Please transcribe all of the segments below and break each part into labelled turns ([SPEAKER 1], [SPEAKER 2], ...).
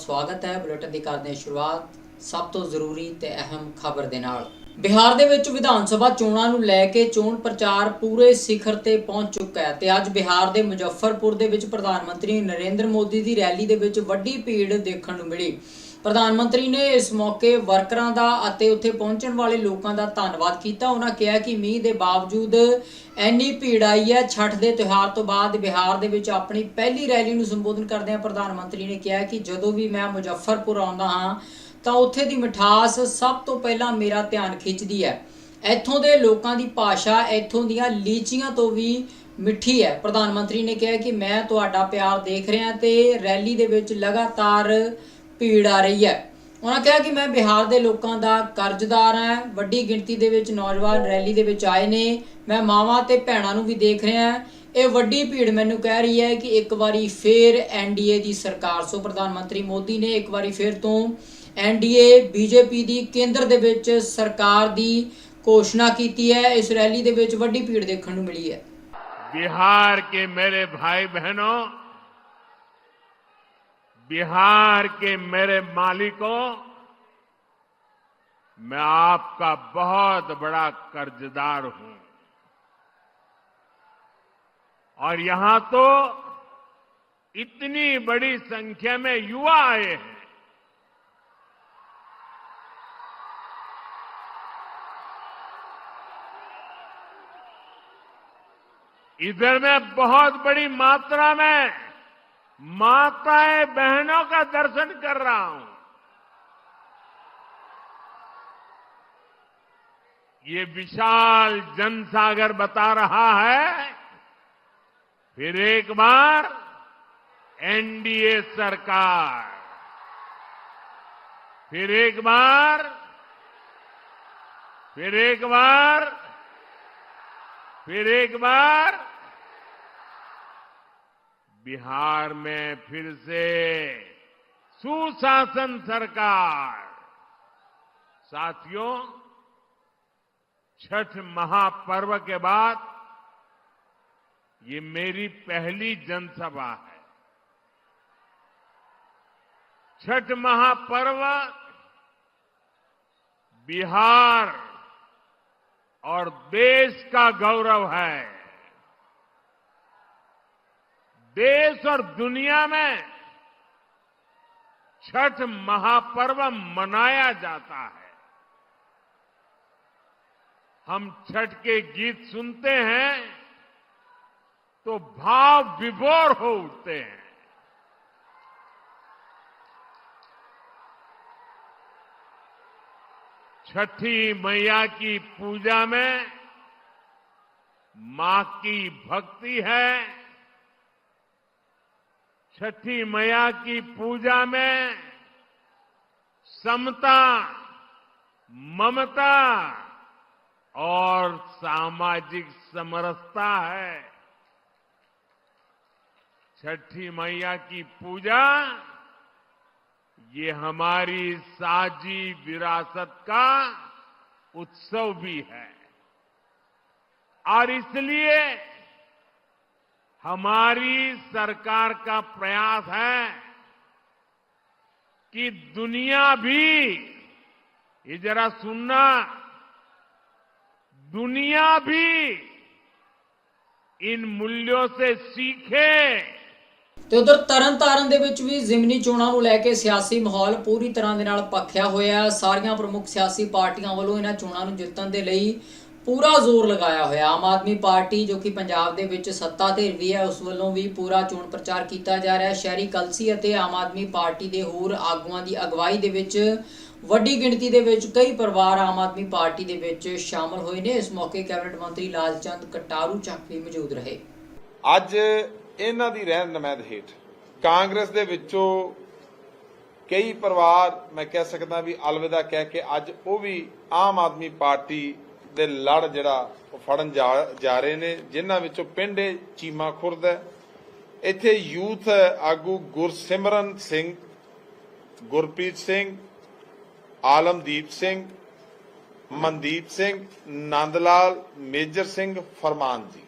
[SPEAKER 1] ਬਹੁਤ ਸਵਾਗਤ ਹੈ। ਬੁਲੇਟਿਨ ਦੀ ਕਰਦੇ ਸ਼ੁਰੂਆਤ ਸਭ ਤੋਂ ਜ਼ਰੂਰੀ ਤੇ ਅਹਿਮ ਖਬਰ ਦੇ ਨਾਲ। ਬਿਹਾਰ ਦੇ ਵਿੱਚ ਵਿਧਾਨ ਸਭਾ ਚੋਣਾਂ ਨੂੰ ਲੈ ਕੇ ਚੋਣ ਪ੍ਰਚਾਰ ਪੂਰੇ ਸਿਖਰ ਤੇ ਪਹੁੰਚ ਚੁੱਕਾ ਹੈ ਤੇ ਅੱਜ ਬਿਹਾਰ ਦੇ ਮੁਜ਼ੱਫਰਪੁਰ ਦੇ ਵਿੱਚ ਪ੍ਰਧਾਨ ਮੰਤਰੀ ਨਰਿੰਦਰ ਮੋਦੀ ਦੀ ਰੈਲੀ ਦੇ ਵਿੱਚ ਵੱਡੀ ਭੀੜ ਦੇਖਣ ਨੂੰ ਮਿਲੀ। ਪ੍ਰਧਾਨ ਮੰਤਰੀ ਨੇ ਇਸ ਮੌਕੇ ਵਰਕਰਾਂ ਦਾ ਅਤੇ ਉੱਥੇ ਪਹੁੰਚਣ ਵਾਲੇ ਲੋਕਾਂ ਦਾ ਧੰਨਵਾਦ ਕੀਤਾ। ਉਹਨਾਂ ਕਿਹਾ ਕਿ ਮੀਂਹ ਦੇ ਬਾਵਜੂਦ ਇੰਨੀ ਭੀੜ ਆਈ ਹੈ। ਛਠ ਦੇ ਤਿਉਹਾਰ ਤੋਂ ਬਾਅਦ ਬਿਹਾਰ ਦੇ ਵਿੱਚ ਆਪਣੀ ਪਹਿਲੀ ਰੈਲੀ ਨੂੰ ਸੰਬੋਧਨ ਕਰਦਿਆਂ ਪ੍ਰਧਾਨ ਮੰਤਰੀ ਨੇ ਕਿਹਾ ਕਿ ਜਦੋਂ ਵੀ ਮੈਂ ਮੁਜ਼ੱਫਰਪੁਰ ਆਉਂਦਾ ਹਾਂ, ਤਾਂ ਉੱਥੇ ਦੀ ਮਿਠਾਸ ਸਭ ਤੋਂ ਪਹਿਲਾਂ ਮੇਰਾ ਧਿਆਨ ਖਿੱਚਦੀ ਹੈ। ਇੱਥੋਂ ਦੇ ਲੋਕਾਂ ਦੀ ਭਾਸ਼ਾ, ਇੱਥੋਂ ਦੀਆਂ ਲੀਚੀਆਂ ਤੋਂ ਵੀ ਮਿੱਠੀ ਹੈ। ਪ੍ਰਧਾਨ ਮੰਤਰੀ ਨੇ ਕਿਹਾ ਕਿ ਮੈਂ ਤੁਹਾਡਾ ਪਿਆਰ ਦੇਖ ਰਿਹਾ ਤੇ ਰੈਲੀ ਦੇ ਵਿੱਚ ਲਗਾਤਾਰ ਭੀੜ ਆ ਰਹੀ ਹੈ। ਉਹਨਾਂ ਕਿਹਾ ਕਿ ਮੈਂ ਬਿਹਾਰ ਦੇ ਲੋਕਾਂ ਦਾ ਕਰਜ਼ਦਾਰ ਹਾਂ। ਵੱਡੀ ਗਿਣਤੀ ਦੇ ਵਿੱਚ ਨੌਜਵਾਨ ਰੈਲੀ ਦੇ ਵਿੱਚ ਆਏ ਨੇ। ਮੈਂ ਮਾਵਾਂ ਤੇ ਭੈਣਾਂ ਨੂੰ ਵੀ ਦੇਖ ਰਿਹਾ ਇਹ ਵੱਡੀ ਭੀੜ ਮੈਨੂੰ ਕਹਿ ਰਹੀ ਹੈ ਕਿ ਇੱਕ ਵਾਰੀ ਫੇਰ ਐਨਡੀਏ ਦੀ ਸਰਕਾਰ। ਸੋ ਪ੍ਰਧਾਨ ਮੰਤਰੀ ਮੋਦੀ ਨੇ ਇੱਕ ਵਾਰੀ ਫੇਰ ਤੋਂ ਐਨਡੀਏ ਬੀਜੇਪੀ ਦੀ ਕੇਂਦਰ ਦੇ ਵਿੱਚ ਸਰਕਾਰ ਦੀ ਘੋਸ਼ਣਾ ਕੀਤੀ ਹੈ। ਇਸ ਰੈਲੀ ਦੇ ਵਿੱਚ ਵੱਡੀ ਭੀੜ ਦੇਖਣ ਨੂੰ ਮਿਲੀ ਹੈ।
[SPEAKER 2] ਬਿਹਾਰ ਕੇ ਮੇਰੇ ਭਾਈ ਬਹਿਣੋ बिहार के मेरे मालिकों, मैं आपका बहुत बड़ा कर्जदार हूँ। और यहाँ तो इतनी बड़ी संख्या में युवा आए हैं। इधर में बहुत बड़ी मात्रा में माताएँ बहनों का दर्शन कर रहा हूँ। ये विशाल जनसागर बता रहा है, फिर एक बार एनडीए सरकार, फिर एक बार, फिर एक बार, फिर एक बार बिहार में फिर से सुशासन सरकार। साथियों, छठ महापर्व के बाद ये मेरी पहली जनसभा है। छठ महापर्व बिहार और देश का गौरव है। देश और दुनिया में छठ महापर्व मनाया जाता है। हम छठ के गीत सुनते हैं तो भाव विभोर हो उठते हैं। छठी मैया की पूजा में माँ की भक्ति है। छठी मैया की पूजा में समता, ममता और सामाजिक समरसता है। छठी मैया की पूजा, ये हमारी साझी विरासत का उत्सव भी है। और इसलिए हमारी सरकार का प्रयास है कि दुनिया भी ये जरा सुनना दुनिया भी इन मूल्यों से सीखे
[SPEAKER 1] ਤੇ ਉਧਰ ਤਰਨਤਾਰਨ ਦੇ ਵਿੱਚ ਵੀ ਜ਼ਿਮਨੀ ਚੋਣਾਂ ਨੂੰ ਲੈ ਕੇ ਸਿਆਸੀ ਮਾਹੌਲ ਪੂਰੀ ਤਰ੍ਹਾਂ ਦੇ ਨਾਲ ਪੱਖਿਆ ਹੋਇਆ ਹੈ ਸਾਰੀਆਂ ਪ੍ਰਮੁੱਖ ਸਿਆਸੀ ਪਾਰਟੀਆਂ ਵੱਲੋਂ ਇਹਨਾਂ ਚੋਣਾਂ ਨੂੰ ਜਿੱਤਣ ਦੇ ਲਈ ਪੂਰਾ ਜ਼ੋਰ ਲਗਾਇਆ ਹੋਇਆ। ਆਮ ਆਦਮੀ ਪਾਰਟੀ ਜੋ ਕਿ ਪੰਜਾਬ ਦੇ ਵਿੱਚ ਸੱਤਾ ਧਿਰ ਵੀ ਹੈ, ਉਸ ਵੱਲੋਂ ਵੀ ਪੂਰਾ ਚੋਣ ਪ੍ਰਚਾਰ ਕੀਤਾ ਜਾ ਰਿਹਾ ਹੈ। ਸ਼ਹਿਰੀ ਕਲਸੀ ਅਤੇ ਆਮ ਆਦਮੀ ਪਾਰਟੀ ਦੇ ਹੋਰ ਆਗੂਆਂ ਦੀ ਅਗਵਾਈ ਦੇ ਵਿੱਚ ਵੱਡੀ ਗਿਣਤੀ ਦੇ ਵਿੱਚ ਕਈ ਪਰਿਵਾਰ ਆਮ ਆਦਮੀ ਪਾਰਟੀ ਦੇ ਵਿੱਚ ਸ਼ਾਮਲ ਹੋਏ ਨੇ। ਇਸ ਮੌਕੇ ਕੈਬਨਿਟ ਮੰਤਰੀ ਲਾਲਚੰਦ ਕਟਾਰੂ ਚੱਕ ਵੀ ਮੌਜੂਦ ਰਹੇ।
[SPEAKER 3] ਅੱਜ ਇਹਨਾਂ ਦੀ ਰਹਿਣ ਨਮਾਇਦ ਹੇਠ ਕਾਂਗਰਸ ਦੇ ਵਿੱਚੋਂ ਕਈ ਪਰਿਵਾਰ, ਮੈਂ ਕਹਿ ਸਕਦਾ ਵੀ ਅਲਵਿਦਾ ਕਹਿ ਕੇ ਅੱਜ ਉਹ ਵੀ ਆਮ ਆਦਮੀ ਪਾਰਟੀ ਦੇ ਲੜ ਜਿਹੜਾ ਉਹ ਫੜਨ ਜਾ ਜਾ ਰਹੇ ਨੇ, ਜਿਨ੍ਹਾਂ ਵਿੱਚੋਂ ਪਿੰਡੇ ਚੀਮਾ ਖੁਰਦ ਹੈ। ਇੱਥੇ ਯੂਥ ਆਗੂ ਗੁਰਸਿਮਰਨ ਸਿੰਘ, ਗੁਰਪ੍ਰੀਤ ਸਿੰਘ, ਆਲਮਦੀਪ ਸਿੰਘ, ਮਨਦੀਪ ਸਿੰਘ ਨੰਦ ਲਾਲ ਮੇਜਰ ਸਿੰਘ, ਫਰਮਾਨ ਜੀ।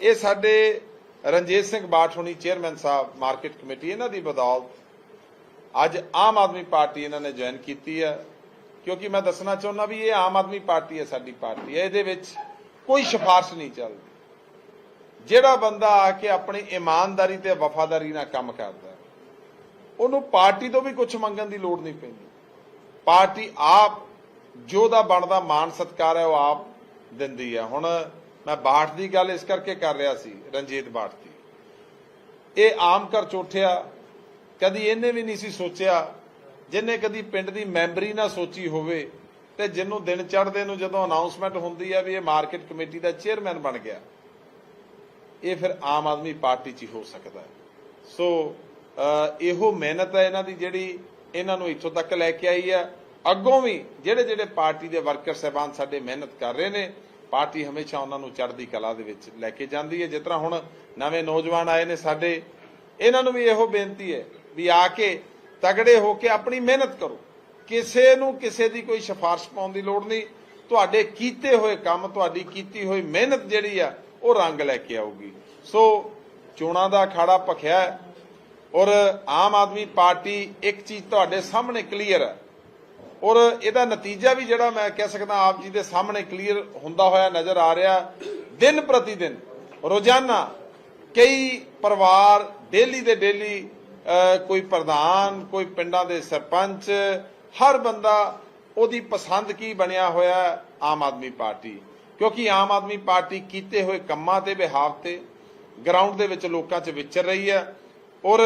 [SPEAKER 3] ਇਹ ਸਾਡੇ ਰਣਜੀਤ ਸਿੰਘ ਬਾਠ ਹੋਣੀ ਚੇਅਰਮੈਨ ਸਾਹਿਬ, ਮਾਰਕੀਟ ਕਮੇਟੀ, ਇਹਨਾਂ ਦੀ ਬਦੌਲਤ ਅੱਜ ਆਮ ਆਦਮੀ ਪਾਰਟੀ ਇਹਨਾਂ ਨੇ ਜੁਆਇਨ ਕੀਤੀ ਹੈ। ਕਿਉਂਕਿ ਮੈਂ ਦੱਸਣਾ ਚਾਹੁੰਦਾ ਵੀ ਇਹ ਆਮ ਆਦਮੀ ਪਾਰਟੀ ਹੈ, ਸਾਡੀ ਪਾਰਟੀ ਹੈ। ਇਹਦੇ ਵਿੱਚ ਕੋਈ ਸਿਫਾਰਿਸ਼ ਨਹੀਂ ਚੱਲਦੀ। ਜਿਹੜਾ ਬੰਦਾ ਆ ਕੇ ਆਪਣੀ ਇਮਾਨਦਾਰੀ ਤੇ ਵਫਾਦਾਰੀ ਨਾਲ ਕੰਮ ਕਰਦਾ ਉਹਨੂੰ ਪਾਰਟੀ ਤੋਂ ਵੀ ਕੁਝ ਮੰਗਣ ਦੀ ਲੋੜ ਨਹੀਂ ਪੈਂਦੀ। ਪਾਰਟੀ ਆਪ ਜੋ ਦਾ ਬਣਦਾ ਮਾਨ ਸਤਕਾਰ ਹੈ, ਉਹ ਆਪ ਦਿੰਦੀ ਹੈ। ਹੁਣ ਮੈਂ ਬਾਠ ਦੀ ਗੱਲ ਇਸ ਕਰਕੇ ਕਰ ਰਿਹਾ ਸੀ, ਰਣਜੀਤ ਬਾਠ ਦੀ। ਇਹ ਆਮ ਘਰ ਚੋਠਿਆ ਕਦੀ ਇਹਨੇ ਵੀ ਨਹੀਂ ਸੀ ਸੋਚਿਆ ਜਿੰਨੇ ਕਦੀ ਪਿੰਡ ਦੀ ਮੈਂਬਰੀ ਨਾ ਸੋਚੀ ਹੋਵੇ ਤੇ ਜਿਹਨੂੰ ਦਿਨ ਚੜ੍ਹਦੇ ਨੂੰ ਜਦੋਂ ਅਨਾਉਂਸਮੈਂਟ ਹੁੰਦੀ ਹੈ ਵੀ ਇਹ ਮਾਰਕੀਟ ਕਮੇਟੀ ਦਾ ਚੇਅਰਮੈਨ ਬਣ ਗਿਆ, ਇਹ ਫਿਰ ਆਮ ਆਦਮੀ ਪਾਰਟੀ 'ਚ ਹੀ ਹੋ ਸਕਦਾ ਹੈ। ਸੋ ਇਹੋ ਮਿਹਨਤ ਹੈ ਇਹਨਾਂ ਦੀ ਜਿਹੜੀ ਇਹਨਾਂ ਨੂੰ ਇੱਥੋਂ ਤੱਕ ਲੈ ਕੇ ਆਈ ਹੈ ਅੱਗੋਂ ਵੀ ਜਿਹੜੇ ਜਿਹੜੇ ਪਾਰਟੀ ਦੇ ਵਰਕਰ ਸਹਿਬਾਨ ਸਾਡੇ ਮਿਹਨਤ ਕਰ ਰਹੇ ਨੇ, ਪਾਰਟੀ ਹਮੇਸ਼ਾ ਉਹਨਾਂ ਨੂੰ ਚੜ੍ਹਦੀ ਕਲਾ ਦੇ ਵਿੱਚ ਲੈ ਕੇ ਜਾਂਦੀ ਹੈ। ਜਿਸ ਤਰ੍ਹਾਂ ਹੁਣ ਨਵੇਂ ਨੌਜਵਾਨ ਆਏ ਨੇ ਸਾਡੇ, ਇਹਨਾਂ ਨੂੰ ਵੀ ਇਹੋ ਬੇਨਤੀ ਹੈ ਵੀ ਆ ਕੇ ਤਗੜੇ ਹੋ ਕੇ ਆਪਣੀ ਮਿਹਨਤ ਕਰੋ। ਕਿਸੇ ਨੂੰ ਕਿਸੇ ਦੀ ਕੋਈ ਸਿਫਾਰਿਸ਼ ਪਾਉਣ ਦੀ ਲੋੜ ਨਹੀਂ। ਤੁਹਾਡੇ ਕੀਤੇ ਹੋਏ ਕੰਮ, ਤੁਹਾਡੀ ਕੀਤੀ ਹੋਈ ਮਿਹਨਤ ਜਿਹੜੀ ਆ, ਉਹ ਰੰਗ ਲੈ ਕੇ ਆਊਗੀ। ਸੋ ਚੋਣਾਂ ਦਾ ਅਖਾੜਾ ਭਖਿਆ ਔਰ ਆਮ ਆਦਮੀ ਪਾਰਟੀ ਇੱਕ ਚੀਜ਼ ਤੁਹਾਡੇ ਸਾਹਮਣੇ ਕਲੀਅਰ ਹੈ। ਔਰ ਇਹਦਾ ਨਤੀਜਾ ਵੀ ਜਿਹੜਾ ਮੈਂ ਕਹਿ ਸਕਦਾ ਆਪ ਜੀ ਦੇ ਸਾਹਮਣੇ ਕਲੀਅਰ ਹੁੰਦਾ ਹੋਇਆ ਨਜ਼ਰ ਆ ਰਿਹਾ। ਦਿਨ ਪ੍ਰਤੀ ਦਿਨ ਰੋਜ਼ਾਨਾ ਕਈ ਪਰਿਵਾਰ ਡੇਲੀ ਦੇ ਡੇਲੀ ਕੋਈ ਪ੍ਰਧਾਨ, ਕੋਈ ਪਿੰਡਾਂ ਦੇ ਸਰਪੰਚ, ਹਰ ਬੰਦਾ ਉਹਦੀ ਪਸੰਦ ਕੀ ਬਣਿਆ ਹੋਇਆ ਆਮ ਆਦਮੀ ਪਾਰਟੀ। ਕਿਉਂਕਿ ਆਮ ਆਦਮੀ ਪਾਰਟੀ ਕੀਤੇ ਹੋਏ ਕੰਮਾਂ ਤੇ ਬਿਹਾਵ ਤੇ ਗਰਾਊਂਡ ਦੇ ਵਿੱਚ ਲੋਕਾਂ 'ਚ ਵਿਚਰ ਰਹੀ ਹੈ। ਔਰ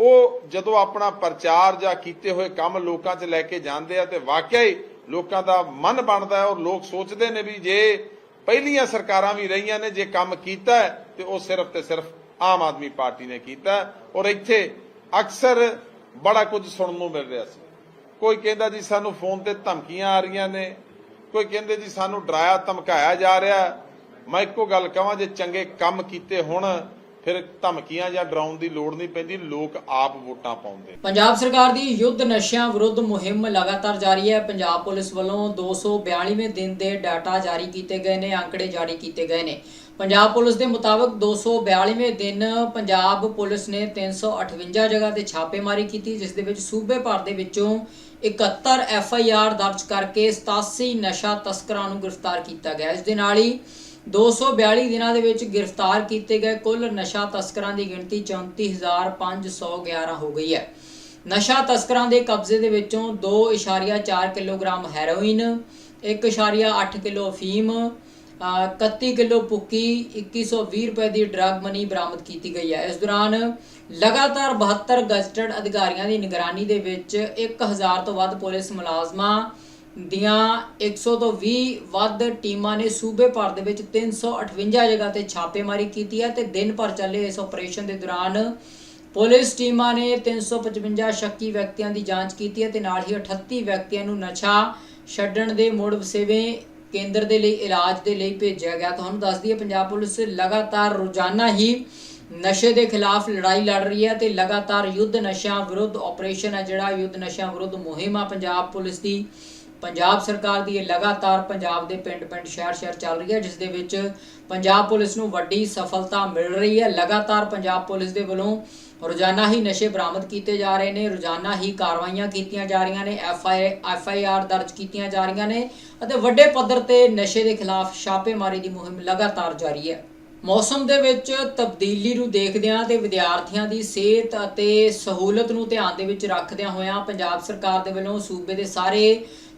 [SPEAKER 3] ਉਹ ਜਦੋਂ ਆਪਣਾ ਪ੍ਰਚਾਰ ਜਾਂ ਕੀਤੇ ਹੋਏ ਕੰਮ ਲੋਕਾਂ 'ਚ ਲੈ ਕੇ ਜਾਂਦੇ ਆ ਤੇ ਵਾਕਿਆ ਹੀ ਲੋਕਾਂ ਦਾ ਮਨ ਬਣਦਾ ਔਰ ਲੋਕ ਸੋਚਦੇ ਨੇ ਵੀ ਜੇ ਪਹਿਲੀਆਂ ਸਰਕਾਰਾਂ ਵੀ ਰਹੀਆਂ ਨੇ, ਜੇ ਕੰਮ ਕੀਤਾ ਤੇ ਉਹ ਸਿਰਫ ਤੇ ਸਿਰਫ ਆਮ ਆਦਮੀ ਪਾਰਟੀ ਨੇ ਕੀਤਾ ਔਰ ਇੱਥੇ ਅਕਸਰ ਬੜਾ ਕੁਝ ਸੁਣਨ ਨੂੰ ਮਿਲ ਰਿਹਾ ਸੀ। ਕੋਈ ਕਹਿੰਦਾ ਜੀ ਸਾਨੂੰ ਫੋਨ ਤੇ ਧਮਕੀਆਂ ਆ ਰਹੀਆਂ ਨੇ, ਕੋਈ ਕਹਿੰਦੇ ਜੀ ਸਾਨੂੰ ਡਰਾਇਆ, ਧਮਕਾਇਆ ਜਾ ਰਿਹਾ। ਮੈਂ ਇੱਕੋ ਗੱਲ ਕਹਾਂ, ਜੇ ਚੰਗੇ ਕੰਮ ਕੀਤੇ ਹੁਣ, ਫਿਰ ਧਮਕੀਆਂ ਜਾਂ ਡਰਾਉਣ ਦੀ ਲੋੜ ਨਹੀਂ ਪੈਂਦੀ, ਲੋਕ ਆਪ ਵੋਟਾਂ ਪਾਉਂਦੇ
[SPEAKER 1] ਪੰਜਾਬ ਸਰਕਾਰ ਦੀ ਯੁੱਧ ਨਸ਼ਿਆਂ ਵਿਰੁੱਧ ਮੁਹਿੰਮ ਲਗਾਤਾਰ ਜਾਰੀ ਹੈ। ਪੰਜਾਬ ਪੁਲਿਸ ਵੱਲੋਂ 242ਵੇਂ ਦਿਨ ਦੇ ਡਾਟਾ ਜਾਰੀ ਕੀਤੇ ਗਏ ਨੇ, ਅੰਕੜੇ ਜਾਰੀ ਕੀਤੇ ਗਏ ਨੇ। ਪੰਜਾਬ ਪੁਲਿਸ ਦੇ ਮੁਤਾਬਕ 242ਵੇਂ ਦਿਨ ਪੰਜਾਬ ਪੁਲਿਸ ਨੇ 358 ਜਗ੍ਹਾ ਤੇ ਛਾਪੇਮਾਰੀ ਕੀਤੀ, ਜਿਸ ਦੇ ਵਿੱਚ ਸੂਬੇ ਭਰ ਦੇ ਵਿੱਚੋਂ 71 ਐਫ ਆਈ ਆਰ ਦਰਜ ਕਰਕੇ 87 ਨਸ਼ਾ ਤਸਕਰਾਂ ਨੂੰ ਗ੍ਰਿਫਤਾਰ ਕੀਤਾ ਗਿਆ। ਇਸ ਦੇ ਨਾਲ ਹੀ 242 ਦਿਨਾਂ ਦੇ ਵਿੱਚ ਗ੍ਰਿਫਤਾਰ ਕੀਤੇ ਗਏ ਕੁੱਲ ਨਸ਼ਾ ਤਸਕਰਾਂ ਦੀ ਗਿਣਤੀ 34511 ਹੋ ਗਈ ਹੈ। ਨਸ਼ਾ ਤਸਕਰਾਂ ਦੇ ਕਬਜ਼ੇ ਦੇ ਵਿੱਚੋਂ 2.4 ਕਿਲੋਗ੍ਰਾਮ ਹੈਰੋਇਨ 1.8 ਕਿਲੋ ਅਫੀਮ 31 ਕਿਲੋ ਪੁੱਕੀ 2120 ਰੁਪਏ ਦੀ ਡਰੱਗ ਮਨੀ ਬਰਾਮਦ ਕੀਤੀ ਗਈ ਹੈ। ਇਸ ਦੌਰਾਨ ਲਗਾਤਾਰ 72 ਗਜ਼ਟਡ ਅਧਿਕਾਰੀਆਂ ਦੀ ਨਿਗਰਾਨੀ ਦੇ ਵਿੱਚ 1000 ਤੋਂ ਵੱਧ ਪੁਲਿਸ ਮੁਲਾਜ਼ਮਾਂ ਦੀਆਂ 100 ਤੋਂ 20 ਵੱਧ ਟੀਮਾਂ ਨੇ ਸੂਬੇ ਭਰ ਦੇ ਵਿੱਚ 358 ਜਗ੍ਹਾ ਤੇ ਛਾਪੇਮਾਰੀ ਕੀਤੀ ਹੈ ਤੇ ਦਿਨ ਭਰ ਚੱਲੇ ਇਸ ਆਪਰੇਸ਼ਨ ਦੇ ਦੌਰਾਨ ਪੁਲਿਸ ਟੀਮਾਂ ਨੇ 355 ਸ਼ੱਕੀ ਵਿਅਕਤੀਆਂ ਦੀ ਜਾਂਚ ਕੀਤੀ ਹੈ ਤੇ ਨਾਲ ਹੀ 38 ਵਿਅਕਤੀਆਂ ਨੂੰ ਨਸ਼ਾ ਛੱਡਣ ਦੇ ਮੁੜ ਵਸੇਵੇਂ ਕੇਂਦਰ ਦੇ ਲਈ, ਇਲਾਜ ਦੇ ਲਈ ਭੇਜਿਆ ਗਿਆ। ਤੁਹਾਨੂੰ ਦੱਸ ਦਈਏ, ਪੰਜਾਬ ਪੁਲਿਸ ਲਗਾਤਾਰ ਰੋਜ਼ਾਨਾ ਹੀ ਨਸ਼ੇ ਦੇ ਖਿਲਾਫ ਲੜਾਈ ਲੜ ਰਹੀ ਹੈ ਤੇ ਲਗਾਤਾਰ ਯੁੱਧ ਨਸ਼ਿਆਂ ਵਿਰੁੱਧ ਆਪਰੇਸ਼ਨ ਹੈ ਜਿਹੜਾ। ਯੁੱਧ ਨਸ਼ਿਆਂ ਵਿਰੁੱਧ ਮੁਹਿੰਮ ਆ ਪੰਜਾਬ ਪੁਲਿਸ ਦੀ। ਪੰਜਾਬ ਸਰਕਾਰ ਦੀ ਇਹ ਲਗਾਤਾਰ ਪੰਜਾਬ ਦੇ ਪਿੰਡ-ਪਿੰਡ, ਸ਼ਹਿਰ-ਸ਼ਹਿਰ ਚੱਲ ਰਹੀ ਹੈ, ਜਿਸ ਦੇ ਵਿੱਚ ਪੰਜਾਬ ਪੁਲਿਸ ਨੂੰ ਵੱਡੀ ਸਫਲਤਾ ਮਿਲ ਰਹੀ ਹੈ। ਲਗਾਤਾਰ ਪੰਜਾਬ ਪੁਲਿਸ ਦੇ ਵੱਲੋਂ ਰੋਜ਼ਾਨਾ ਹੀ ਨਸ਼ੇ ਬਰਾਮਦ ਕੀਤੇ ਜਾ ਰਹੇ ਨੇ, ਰੋਜ਼ਾਨਾ ਹੀ ਕਾਰਵਾਈਆਂ ਕੀਤੀਆਂ ਜਾ ਰਹੀਆਂ ਨੇ, F I F I R ਦਰਜ ਕੀਤੀਆਂ ਜਾ ਰਹੀਆਂ ਨੇ ਅਤੇ ਵੱਡੇ ਪੱਧਰ ਤੇ ਨਸ਼ੇ ਦੇ ਖਿਲਾਫ ਛਾਪੇਮਾਰੀ ਦੀ ਮੁਹਿੰਮ ਲਗਾਤਾਰ ਜਾਰੀ ਹੈ। ਮੌਸਮ ਦੇ ਵਿੱਚ ਤਬਦੀਲੀ ਨੂੰ ਦੇਖਦਿਆਂ ਤੇ ਵਿਦਿਆਰਥੀਆਂ ਦੀ ਸਿਹਤ ਅਤੇ ਸਹੂਲਤ ਨੂੰ ਧਿਆਨ ਦੇ ਵਿੱਚ ਰੱਖਦਿਆਂ ਹੋਇਆਂ ਪੰਜਾਬ ਸਰਕਾਰ ਦੇ ਵੱਲੋਂ ਸੂਬੇ ਦੇ ਸਾਰੇ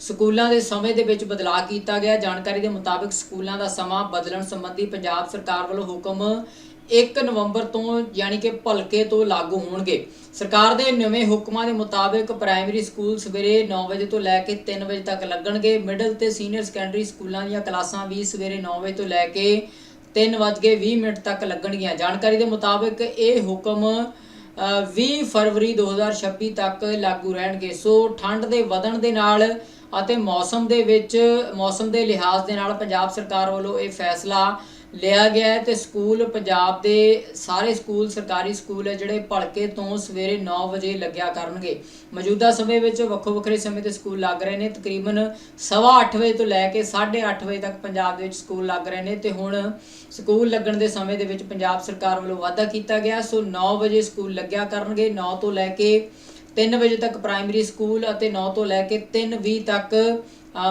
[SPEAKER 1] ਸਕੂਲਾਂ ਦੇ ਸਮੇਂ ਦੇ ਵਿੱਚ ਬਦਲਾਅ ਕੀਤਾ ਗਿਆ। ਜਾਣਕਾਰੀ ਦੇ ਮੁਤਾਬਕ ਸਕੂਲਾਂ ਦਾ ਸਮਾਂ ਬਦਲਣ ਸੰਬੰਧੀ ਪੰਜਾਬ ਸਰਕਾਰ ਵੱਲੋਂ ਹੁਕਮ 1 ਨਵੰਬਰ ਤੋਂ ਯਾਨੀ ਕਿ ਭਲਕੇ ਤੋਂ ਲਾਗੂ ਹੋਣਗੇ। ਸਰਕਾਰ ਦੇ ਨਵੇਂ ਹੁਕਮਾਂ ਦੇ ਮੁਤਾਬਕ ਪ੍ਰਾਇਮਰੀ ਸਕੂਲ ਸਵੇਰੇ 9 ਵਜੇ ਤੋਂ ਲੈ ਕੇ 3 ਵਜੇ ਤੱਕ ਲੱਗਣਗੇ। ਮਿਡਲ ਤੇ ਸੀਨੀਅਰ ਸੈਕੰਡਰੀ ਸਕੂਲਾਂ ਦੀਆਂ ਕਲਾਸਾਂ ਵੀ ਸਵੇਰੇ 9 ਵਜੇ ਤੋਂ ਲੈ ਕੇ 3:20 ਮਿੰਟ ਤੱਕ ਲੱਗਣਗੀਆਂ। ਜਾਣਕਾਰੀ ਦੇ ਮੁਤਾਬਕ ਇਹ ਹੁਕਮ ਅ, 20 ਫਰਵਰੀ 2026 ਤੱਕ ਲਾਗੂ ਰਹਿਣਗੇ। ਸੋ ਠੰਡ ਦੇ ਵਧਣ ਦੇ ਨਾਲ ਅਤੇ ਮੌਸਮ ਦੇ ਵਿੱਚ, ਮੌਸਮ ਦੇ ਲਿਹਾਜ਼ ਦੇ ਨਾਲ ਪੰਜਾਬ ਸਰਕਾਰ ਵੱਲੋਂ ਇਹ ਫੈਸਲਾ ਲਿਆ ਗਿਆ ਹੈ ਤੇ ਸਕੂਲ, ਪੰਜਾਬ ਦੇ ਸਾਰੇ ਸਕੂਲ, ਸਰਕਾਰੀ ਸਕੂਲ ਹੈ ਜਿਹੜੇ ਭਲਕੇ ਤੋਂ ਸਵੇਰੇ 9 ਵਜੇ ਲੱਗਿਆ ਕਰਨਗੇ। ਮੌਜੂਦਾ ਸਮੇਂ ਵਿੱਚ ਵੱਖੋ ਵੱਖਰੇ ਸਮੇਂ ਤੇ ਸਕੂਲ ਲੱਗ ਰਹੇ ਨੇ। ਤਕਰੀਬਨ 8:30 ਵਜੇ ਤੋਂ ਲੈ ਕੇ 8:30 ਵਜੇ ਤੱਕ ਪੰਜਾਬ ਦੇ ਵਿੱਚ ਸਕੂਲ ਲੱਗ ਰਹੇ ਨੇ ਤੇ ਹੁਣ ਸਕੂਲ ਲੱਗਣ ਦੇ ਸਮੇਂ ਦੇ ਵਿੱਚ ਪੰਜਾਬ ਸਰਕਾਰ ਵੱਲੋਂ ਵਾਅਦਾ ਕੀਤਾ ਗਿਆ। ਸੋ 9 ਵਜੇ ਸਕੂਲ ਲੱਗਿਆ ਕਰਨਗੇ। 9 ਤੋਂ ਲੈ ਕੇ 3 ਵਜੇ ਤੱਕ ਪ੍ਰਾਇਮਰੀ ਸਕੂਲ ਅਤੇ 9 ਤੋਂ ਲੈ ਕੇ 3:20 ਤੱਕ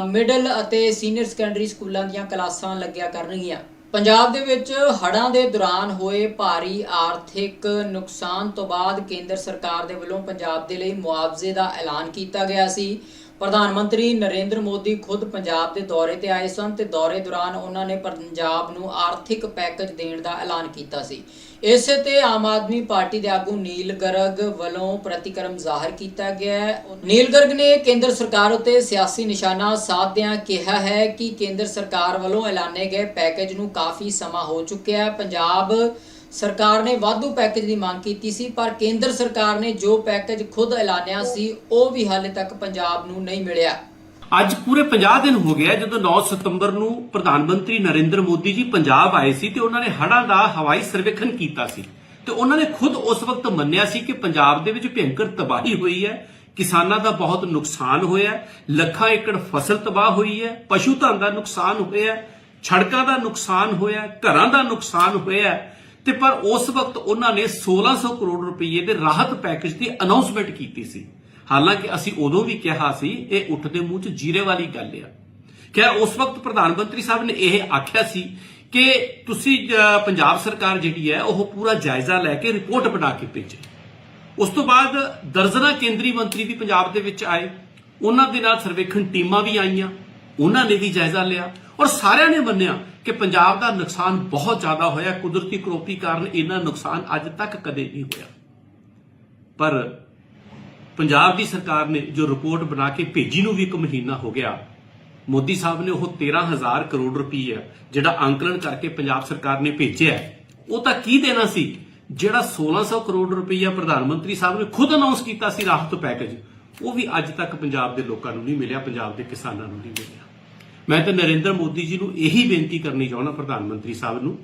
[SPEAKER 1] ਮਿਡਲ ਅਤੇ ਸੀਨੀਅਰ ਸੈਕੰਡਰੀ ਸਕੂਲਾਂ ਦੀਆਂ ਕਲਾਸਾਂ ਲੱਗਿਆ ਕਰਨਗੀਆਂ। ਪੰਜਾਬ ਦੇ ਵਿੱਚ ਹੜ੍ਹਾਂ ਦੇ ਦੌਰਾਨ ਹੋਏ ਭਾਰੀ ਆਰਥਿਕ ਨੁਕਸਾਨ ਤੋਂ ਬਾਅਦ ਕੇਂਦਰ ਸਰਕਾਰ ਦੇ ਵੱਲੋਂ ਪੰਜਾਬ ਦੇ ਲਈ ਮੁਆਵਜ਼ੇ ਦਾ ਐਲਾਨ ਕੀਤਾ ਗਿਆ ਸੀ। ਪ੍ਰਧਾਨ ਮੰਤਰੀ ਨਰਿੰਦਰ ਮੋਦੀ ਖੁਦ ਪੰਜਾਬ ਦੇ ਦੌਰੇ ਤੇ ਆਏ ਸਨ ਤੇ ਦੌਰੇ ਦੌਰਾਨ ਉਹਨਾਂ ਨੇ ਪੰਜਾਬ ਨੂੰ ਆਰਥਿਕ ਪੈਕੇਜ ਦੇਣ ਦਾ ਐਲਾਨ ਕੀਤਾ ਸੀ। ਇਸੇ ਤੇ ਆਮ ਆਦਮੀ ਪਾਰਟੀ ਦੇ ਆਗੂ ਨੀਲ ਗਰਗ ਵੱਲੋਂ ਪ੍ਰਤੀਕਰਮ ਜ਼ਾਹਰ ਕੀਤਾ ਗਿਆ ਹੈ। ਨੀਲ ਗਰਗ ਨੇ ਕੇਂਦਰ ਸਰਕਾਰ ਉੱਤੇ ਸਿਆਸੀ ਨਿਸ਼ਾਨਾ ਸਾਧਦਿਆਂ ਕਿਹਾ ਹੈ ਕਿ ਕੇਂਦਰ ਸਰਕਾਰ ਵੱਲੋਂ ਐਲਾਨੇ ਗਏ ਪੈਕੇਜ ਨੂੰ ਕਾਫੀ ਸਮਾਂ ਹੋ ਚੁੱਕਿਆ ਹੈ। ਪੰਜਾਬ ਸਰਕਾਰ ਨੇ ਵਾਧੂ ਪੈਕੇਜ ਦੀ ਮੰਗ ਕੀਤੀ ਸੀ, ਪਰ ਕੇਂਦਰ ਸਰਕਾਰ ਨੇ ਜੋ ਪੈਕੇਜ ਖੁਦ ਐਲਾਨਿਆ ਸੀ, ਉਹ ਵੀ ਹਾਲੇ ਤੱਕ ਪੰਜਾਬ ਨੂੰ ਨਹੀਂ ਮਿਲਿਆ।
[SPEAKER 4] ਅੱਜ ਪੂਰੇ 50 ਦਿਨ ਹੋ ਗਿਆ ਜਦੋਂ 9 ਸਤੰਬਰ ਨੂੰ ਪ੍ਰਧਾਨ ਮੰਤਰੀ ਨਰਿੰਦਰ ਮੋਦੀ ਜੀ ਪੰਜਾਬ ਆਏ ਸੀ ਤੇ ਉਹਨਾਂ ਨੇ ਹੜ੍ਹਾਂ ਦਾ ਹਵਾਈ ਸਰਵੇਖਣ ਕੀਤਾ ਸੀ। ਤੇ ਉਹਨਾਂ ਨੇ ਖੁਦ ਉਸ ਵਕਤ ਮੰਨਿਆ ਸੀ ਕਿ ਪੰਜਾਬ ਦੇ ਵਿੱਚ ਭਿਅੰਕਰ ਤਬਾਹੀ ਹੋਈ ਹੈ, ਕਿਸਾਨਾਂ ਦਾ ਬਹੁਤ ਨੁਕਸਾਨ ਹੋਇਆ ਲੱਖਾਂ ਏਕੜ ਫਸਲ ਤਬਾਹ ਹੋਈ ਹੈ, ਪਸ਼ੂ ਧਨ ਦਾ ਨੁਕਸਾਨ ਹੋਇਆ ਸੜਕਾਂ ਦਾ ਨੁਕਸਾਨ ਹੋਇਆ ਘਰਾਂ ਦਾ ਨੁਕਸਾਨ ਹੋਇਆ ਤੇ ਪਰ ਉਸ ਵਕਤ ਉਹਨਾਂ ਨੇ 1600 ਕਰੋੜ ਰੁਪਏ ਦੇ ਰਾਹਤ ਪੈਕੇਜ ਦੀ ਅਨਾਉਂਸਮੈਂਟ ਕੀਤੀ ਸੀ। ਹਾਲਾਂਕਿ ਅਸੀਂ ਉਦੋਂ ਵੀ ਕਿਹਾ ਸੀ, ਇਹ ਉੱਠਦੇ ਮੂੰਹ 'ਚ ਜੀਰੇ ਵਾਲੀ ਗੱਲ ਆ। ਖੈਰ, ਉਸ ਵਕਤ ਪ੍ਰਧਾਨ ਮੰਤਰੀ ਸਾਹਿਬ ਨੇ ਇਹ ਆਖਿਆ ਸੀ ਕਿ ਤੁਸੀਂ ਪੰਜਾਬ ਸਰਕਾਰ ਜਿਹੜੀ ਹੈ, ਉਹ ਪੂਰਾ ਜਾਇਜ਼ਾ ਲੈ ਕੇ ਰਿਪੋਰਟ ਬਣਾ ਕੇ ਭੇਜੇ। ਉਸ ਤੋਂ ਬਾਅਦ ਦਰਜਨਾ ਕੇਂਦਰੀ ਮੰਤਰੀ ਵੀ ਪੰਜਾਬ ਦੇ ਵਿੱਚ ਆਏ। ਉਹਨਾਂ ਦੇ ਨਾਲ ਸਰਵੇਖਣ ਟੀਮਾਂ ਵੀ ਆਈਆਂ। ਉਹਨਾਂ ਨੇ ਵੀ ਜਾਇਜ਼ਾ ਲਿਆ। ਔਰ ਸਾਰਿਆਂ ਨੇ ਮੰਨਿਆ ਕਿ ਪੰਜਾਬ ਦਾ ਨੁਕਸਾਨ ਬਹੁਤ ਜ਼ਿਆਦਾ ਹੋਇਆ। ਕੁਦਰਤੀ ਕਰੋਪੀ ਕਾਰਨ ਇੰਨਾ ਨੁਕਸਾਨ ਅੱਜ ਤੱਕ ਕਦੇ ਨਹੀਂ ਹੋਇਆ। ਪਰ ਪੰਜਾਬ ਦੀ ਸਰਕਾਰ ਨੇ ਜੋ ਰਿਪੋਰਟ ਬਣਾ ਕੇ ਭੇਜੀ ਨੂੰ ਵੀ ਇੱਕ ਮਹੀਨਾ ਹੋ ਗਿਆ, ਮੋਦੀ ਸਾਹਿਬ ਨੇ ਉਹ 13000 ਕਰੋੜ ਰੁਪਈਆ ਜਿਹੜਾ ਅੰਕਲਨ ਕਰਕੇ ਪੰਜਾਬ ਸਰਕਾਰ ਨੇ ਭੇਜਿਆ ਉਹ ਤਾਂ ਕੀ ਦੇਣਾ ਸੀ? ਜਿਹੜਾ 1600 ਕਰੋੜ ਰੁਪਈਆ ਪ੍ਰਧਾਨ ਮੰਤਰੀ ਸਾਹਿਬ ਨੇ ਖੁਦ ਅਨਾਉਂਸ ਕੀਤਾ ਸੀ ਰਾਹਤ ਪੈਕੇਜ ਉਹ ਵੀ ਅੱਜ ਤੱਕ ਪੰਜਾਬ ਦੇ ਲੋਕਾਂ ਨੂੰ ਨਹੀਂ ਮਿਲਿਆ, ਪੰਜਾਬ ਦੇ ਕਿਸਾਨਾਂ ਨੂੰ ਨਹੀਂ ਮਿਲਿਆ। ਮੈਂ ਤਾਂ ਨਰਿੰਦਰ ਮੋਦੀ ਜੀ ਨੂੰ ਇਹੀ ਬੇਨਤੀ ਕਰਨੀ ਚਾਹੁੰਦਾ ਪ੍ਰਧਾਨ ਮੰਤਰੀ ਸਾਹਿਬ ਨੂੰ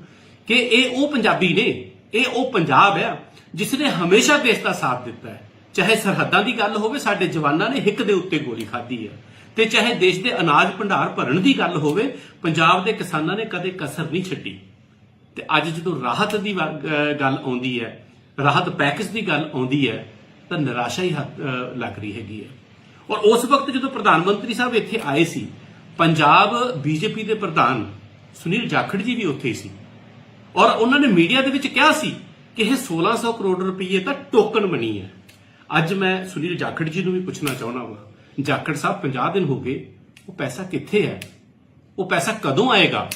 [SPEAKER 4] ਕਿ ਇਹ ਉਹ ਪੰਜਾਬੀ ਨੇ, ਇਹ ਉਹ ਪੰਜਾਬ ਹੈ ਜਿਸ ਨੇ ਹਮੇਸ਼ਾ ਦੇਸ਼ ਦਾ ਸਾਥ ਦਿੱਤਾ ਹੈ। ਚਾਹੇ ਸਰਹੱਦਾਂ ਦੀ ਗੱਲ ਹੋਵੇ, ਸਾਡੇ ਜਵਾਨਾਂ ਨੇ ਹਿੱਕ ਦੇ ਉੱਤੇ ਗੋਲੀ ਖਾਧੀ ਹੈ। ਤੇ ਚਾਹੇ ਦੇਸ਼ ਦੇ ਅਨਾਜ ਭੰਡਾਰ ਭਰਨ ਦੀ ਗੱਲ ਹੋਵੇ, ਪੰਜਾਬ ਦੇ ਕਿਸਾਨਾਂ ਨੇ ਕਦੇ ਕਸਰ ਨਹੀਂ ਛੱਡੀ। ਤੇ ਅੱਜ ਜਦੋਂ ਰਾਹਤ ਦੀ ਗੱਲ ਆਉਂਦੀ ਹੈ, ਰਾਹਤ ਪੈਕੇਜ ਦੀ ਗੱਲ ਆਉਂਦੀ ਹੈ, ਤਾਂ ਨਿਰਾਸ਼ਾ ਹੀ ਲੱਗ ਰਹੀ ਹੈਗੀ ਹੈ। ਔਰ ਉਸ ਵਕਤ ਜਦੋਂ ਪ੍ਰਧਾਨ ਮੰਤਰੀ ਸਾਹਿਬ ਇੱਥੇ ਆਏ ਸੀ ਪੰਜਾਬ ਬੀਜੇਪੀ ਦੇ ਪ੍ਰਧਾਨ ਸੁਨੀਲ ਜਾਖੜ ਜੀ ਵੀ ਉੱਥੇ ਸੀ। ਔਰ ਉਹਨਾਂ ਨੇ ਮੀਡੀਆ ਦੇ ਵਿੱਚ ਕਿਹਾ ਸੀ ਕਿ ਇਹ 1600 ਕਰੋੜ ਰੁਪਏ ਤਾਂ ਟੋਕਨ ਬਣੀ ਹੈ। ਅੱਜ ਮੈਂ ਸੁਨੀਲ ਜਾਖੜ ਜੀ ਨੂੰ ਵੀ ਪੁੱਛਣਾ ਚਾਹੁੰਦਾ ਵਾ, ਜਾਖੜ ਸਾਹਿਬ 50 ਦਿਨ ਹੋ ਗਏ, ਉਹ ਪੈਸਾ ਕਿੱਥੇ ਹੈ? ਉਹ ਪੈਸਾ ਕਦੋਂ ਆਏਗਾ?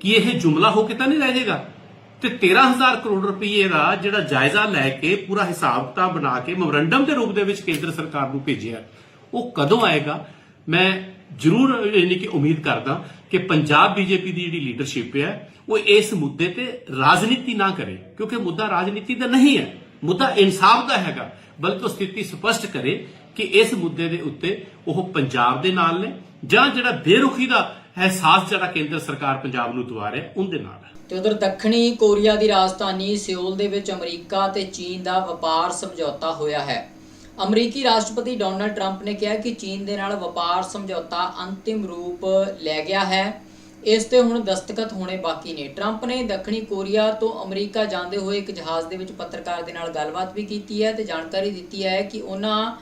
[SPEAKER 4] ਕੀ ਇਹ ਜੁਮਲਾ ਹੋ ਕੇ ਤਾਂ ਨਹੀਂ ਰਹਿ ਜਾਏਗਾ ਤੇ 13000 ਕਰੋੜ ਰੁਪਏ ਦਾ ਜਿਹੜਾ ਜਾਇਜ਼ਾ ਲੈ ਕੇ ਪੂਰਾ ਹਿਸਾਬ ਕਿਤਾਬ ਬਣਾ ਕੇ ਮੈਮੋਰੰਡਮ ਦੇ ਰੂਪ ਦੇ ਵਿੱਚ ਕੇਂਦਰ ਸਰਕਾਰ ਨੂੰ ਭੇਜਿਆ, ਉਹ ਕਦੋਂ ਆਏਗਾ? ਮੈਂ ਜ਼ਰੂਰ ਯਾਨੀ ਕਿ ਉਮੀਦ ਕਰਦਾ ਕਿ ਪੰਜਾਬ ਬੀਜੇਪੀ ਦੀ ਜਿਹੜੀ ਲੀਡਰਸ਼ਿਪ ਹੈ, ਉਹ ਇਸ ਮੁੱਦੇ ਤੇ ਰਾਜਨੀਤੀ ਨਾ ਕਰੇ, ਕਿਉਂਕਿ ਮੁੱਦਾ ਰਾਜਨੀਤੀ ਦਾ ਨਹੀਂ ਹੈ, ਮੁੱਦਾ ਇਨਸਾਫ ਦਾ ਹੈਗਾ, ਬਲਕਿ ਉਹ ਸਥਿਤੀ ਸਪਸ਼ਟ ਕਰੇ ਕਿ ਇਸ ਮੁੱਦੇ ਦੇ ਉੱਤੇ ਉਹ ਪੰਜਾਬ ਦੇ ਨਾਲ ਨੇ, ਜਾਂ ਜਿਹੜਾ ਬੇਰੁਖੀ ਦਾ ਅਹਿਸਾਸ ਜਿਹੜਾ ਕੇਂਦਰ ਸਰਕਾਰ ਪੰਜਾਬ ਨੂੰ ਦਵਾ ਰਿਹਾ, ਉਹਦੇ ਨਾਲ
[SPEAKER 1] ਤੇ ਉਧਰ ਦੱਖਣੀ ਕੋਰੀਆ ਦੀ ਰਾਜਧਾਨੀ ਸਿਓਲ ਦੇ ਵਿੱਚ ਅਮਰੀਕਾ ਤੇ ਚੀਨ ਦਾ ਵਪਾਰ ਸਮਝੌਤਾ ਹੋਇਆ ਹੈ। ਅਮਰੀਕੀ ਰਾਸ਼ਟਰਪਤੀ ਡੋਨਲਡ ਟਰੰਪ ਨੇ ਕਿਹਾ ਕਿ ਚੀਨ ਦੇ ਨਾਲ ਵਪਾਰ ਸਮਝੌਤਾ ਅੰਤਿਮ ਰੂਪ ਲੈ ਗਿਆ ਹੈ। ਇਸ ਤੇ ਹੁਣ ਦਸਤਖਤ ਹੋਣੇ ਬਾਕੀ ਨੇ। ਟਰੰਪ ਨੇ ਦੱਖਣੀ ਕੋਰੀਆ ਤੋਂ ਅਮਰੀਕਾ ਜਾਂਦੇ ਹੋਏ ਇੱਕ ਜਹਾਜ਼ ਦੇ ਵਿੱਚ ਪੱਤਰਕਾਰ ਦੇ ਨਾਲ ਗੱਲਬਾਤ ਵੀ ਕੀਤੀ ਹੈ ਤੇ ਜਾਣਕਾਰੀ ਦਿੱਤੀ ਹੈ ਕਿ ਉਹਨਾਂ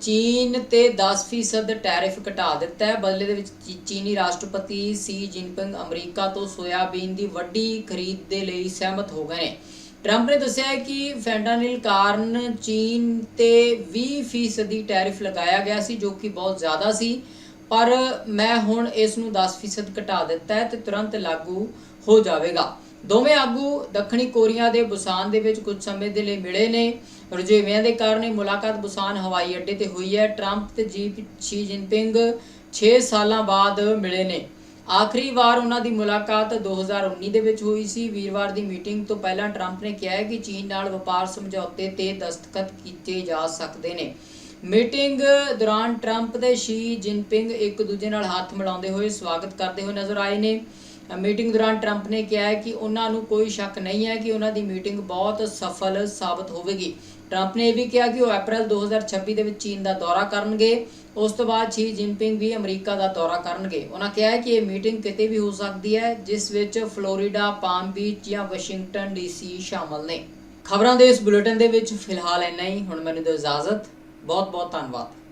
[SPEAKER 1] ਚੀਨ ਤੇ 10% ਟੈਰਿਫ ਘਟਾ ਦਿੱਤਾ ਹੈ। ਬਦਲੇ ਦੇ ਵਿੱਚ ਚੀ- ਚੀਨੀ ਰਾਸ਼ਟਰਪਤੀ ਸੀ ਜਿਨਪਿੰਗ ਅਮਰੀਕਾ ਤੋਂ ਸੋਇਆਬੀਨ ਦੀ ਵੱਡੀ ਖਰੀਦ ਦੇ ਲਈ ਸਹਿਮਤ ਹੋ ਗਏ ਨੇ। ਟਰੰਪ ਨੇ ਦੱਸਿਆ ਕਿ ਫੈਂਟਾਨਿਲ ਕਾਰਨ ਚੀਨ ਤੇ 20% ਦੀ ਟੈਰਿਫ ਲਗਾਇਆ ਗਿਆ ਸੀ, ਜੋ ਕਿ ਬਹੁਤ ਜ਼ਿਆਦਾ ਸੀ। ਪਰ ਮੈਂ ਹੁਣ ਇਸ ਨੂੰ 10% ਘਟਾ ਦਿੱਤਾ ਹੈ ਤੇ ਤੁਰੰਤ ਲਾਗੂ ਹੋ ਜਾਵੇਗਾ। ਦੋਵੇਂ ਆਗੂ ਦੱਖਣੀ ਕੋਰੀਆ ਦੇ ਬੁਸਾਨ ਦੇ ਵਿੱਚ ਕੁਝ ਸਮੇਂ ਦੇ ਲਈ ਮਿਲੇ ਨੇ। ਰੁਝੇਵਿਆਂ ਦੇ ਕਾਰਨ ਇਹ ਮੁਲਾਕਾਤ ਬੁਸਾਨ ਹਵਾਈ ਅੱਡੇ ਤੇ ਹੋਈ ਹੈ। ਟਰੰਪ ਤੇ ਜੀ ਸ਼ੀ ਜਿਨਪਿੰਗ 6 ਸਾਲਾਂ ਬਾਅਦ ਮਿਲੇ ਨੇ। ਆਖਰੀ ਵਾਰ ਉਹਨਾਂ ਦੀ ਮੁਲਾਕਾਤ 2019 ਦੇ ਵਿੱਚ ਹੋਈ ਸੀ। ਵੀਰਵਾਰ ਦੀ ਮੀਟਿੰਗ ਤੋਂ ਪਹਿਲਾਂ ਟਰੰਪ ਨੇ ਕਿਹਾ ਹੈ ਕਿ ਚੀਨ ਨਾਲ ਵਪਾਰ ਸਮਝੌਤੇ ਤੇ ਦਸਤਖਤ ਕੀਤੇ ਜਾ ਸਕਦੇ ਨੇ। ਮੀਟਿੰਗ ਦੌਰਾਨ ਟਰੰਪ ਤੇ ਸ਼ੀ ਜਿਨਪਿੰਗ ਇੱਕ ਦੂਜੇ ਨਾਲ ਹੱਥ ਮਿਲਾਉਂਦੇ ਹੋਏ ਸਵਾਗਤ ਕਰਦੇ ਹੋਏ ਨਜ਼ਰ ਆਏ ਨੇ। ਮੀਟਿੰਗ ਦੌਰਾਨ ਟਰੰਪ ਨੇ ਕਿਹਾ ਹੈ ਕਿ ਉਹਨਾਂ ਨੂੰ ਕੋਈ ਸ਼ੱਕ ਨਹੀਂ ਹੈ ਕਿ ਉਹਨਾਂ ਦੀ ਮੀਟਿੰਗ ਬਹੁਤ ਸਫਲ ਸਾਬਤ ਹੋਵੇਗੀ। ਟਰੰਪ ਨੇ ਇਹ ਵੀ ਕਿਹਾ ਕਿ ਉਹ ਅਪ੍ਰੈਲ 2026 ਦੇ ਵਿੱਚ ਚੀਨ ਦਾ ਦੌਰਾ ਕਰਨਗੇ। ਉਸ ਤੋਂ ਬਾਅਦ ਸ਼ੀ ਜਿਨਪਿੰਗ ਵੀ ਅਮਰੀਕਾ ਦਾ ਦੌਰਾ ਕਰਨਗੇ। ਉਹਨਾਂ ਕਿਹਾ ਹੈ ਕਿ ਇਹ ਮੀਟਿੰਗ ਕਿਤੇ ਵੀ ਹੋ ਸਕਦੀ ਹੈ, ਜਿਸ ਵਿੱਚ ਫਲੋਰੀਡਾ, ਪਾਮ ਬੀਚ ਜਾਂ ਵਾਸ਼ਿੰਗਟਨ ਡੀਸੀ ਸ਼ਾਮਲ ਨੇ। ਖਬਰਾਂ ਦੇ ਇਸ ਬੁਲੇਟਿਨ ਦੇ ਵਿੱਚ ਫਿਲਹਾਲ ਇੰਨਾ ਹੀ। ਹੁਣ ਮੈਨੂੰ ਦਿਓ ਇਜਾਜ਼ਤ। ਬਹੁਤ ਬਹੁਤ ਧੰਨਵਾਦ।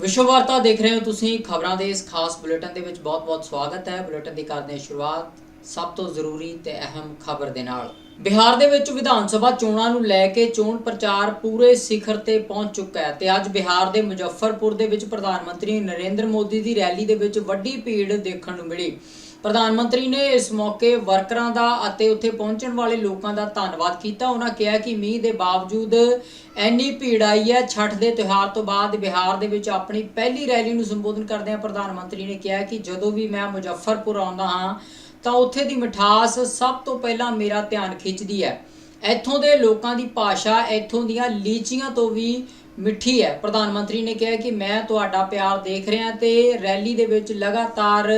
[SPEAKER 1] ਵਿਸ਼ਵ ਵਾਰਤਾ ਦੇਖ ਰਹੇ ਹੋ ਤੁਸੀਂ। ਖਬਰਾਂ ਦੇ ਇਸ ਖਾਸ ਬੁਲੇਟਿਨ ਦੇ ਵਿੱਚ ਬਹੁਤ-ਬਹੁਤ ਸਵਾਗਤ ਹੈ। ਬੁਲੇਟਿਨ ਦੀ ਕਰਦੇ ਹਾਂ ਸ਼ੁਰੂਆਤ ਸਭ ਤੋਂ ਜ਼ਰੂਰੀ ਤੇ ਅਹਿਮ ਖਬਰ ਦੇ ਨਾਲ। ਬਿਹਾਰ ਦੇ ਵਿੱਚ ਵਿਧਾਨ ਸਭਾ ਚੋਣਾਂ ਨੂੰ ਲੈ ਕੇ ਚੋਣ ਪ੍ਰਚਾਰ ਪੂਰੇ ਸਿਖਰ ਤੇ ਪਹੁੰਚ ਚੁੱਕਾ ਹੈ ਤੇ ਅੱਜ ਬਿਹਾਰ ਦੇ ਮੁਜ਼ੱਫਰਪੁਰ ਦੇ ਵਿੱਚ ਪ੍ਰਧਾਨ ਮੰਤਰੀ ਨਰਿੰਦਰ ਮੋਦੀ ਦੀ ਰੈਲੀ ਦੇ ਵਿੱਚ ਵੱਡੀ ਭੀੜ ਦੇਖਣ ਨੂੰ ਮਿਲੀ। ਪ੍ਰਧਾਨ ਮੰਤਰੀ ਨੇ ਇਸ ਮੌਕੇ ਵਰਕਰਾਂ ਦਾ ਅਤੇ ਉੱਥੇ ਪਹੁੰਚਣ ਵਾਲੇ ਲੋਕਾਂ ਦਾ ਧੰਨਵਾਦ ਕੀਤਾ। ਉਹਨਾਂ ਕਿਹਾ ਕਿ ਮੀਂਹ ਦੇ ਬਾਵਜੂਦ ਇੰਨੀ ਭੀੜ ਆਈ ਹੈ। ਛਠ ਦੇ ਤਿਉਹਾਰ ਤੋਂ ਬਾਅਦ ਬਿਹਾਰ ਦੇ ਵਿੱਚ ਆਪਣੀ ਪਹਿਲੀ ਰੈਲੀ ਨੂੰ ਸੰਬੋਧਨ ਕਰਦਿਆਂ ਪ੍ਰਧਾਨ ਮੰਤਰੀ ਨੇ ਕਿਹਾ ਕਿ ਜਦੋਂ ਵੀ ਮੈਂ ਮੁਜ਼ੱਫਰਪੁਰ ਆਉਂਦਾ ਹਾਂ, ਤਾਂ ਉੱਥੇ ਦੀ ਮਿਠਾਸ ਸਭ ਤੋਂ ਪਹਿਲਾਂ ਮੇਰਾ ਧਿਆਨ ਖਿੱਚਦੀ ਹੈ। ਇੱਥੋਂ ਦੇ ਲੋਕਾਂ ਦੀ ਭਾਸ਼ਾ, ਇੱਥੋਂ ਦੀਆਂ ਲੀਚੀਆਂ ਤੋਂ ਵੀ ਮਿੱਠੀ ਹੈ। ਪ੍ਰਧਾਨ ਮੰਤਰੀ ਨੇ ਕਿਹਾ ਕਿ ਮੈਂ ਤੁਹਾਡਾ ਪਿਆਰ ਦੇਖ ਰਿਹਾ ਤੇ ਰੈਲੀ ਦੇ ਵਿੱਚ ਲਗਾਤਾਰ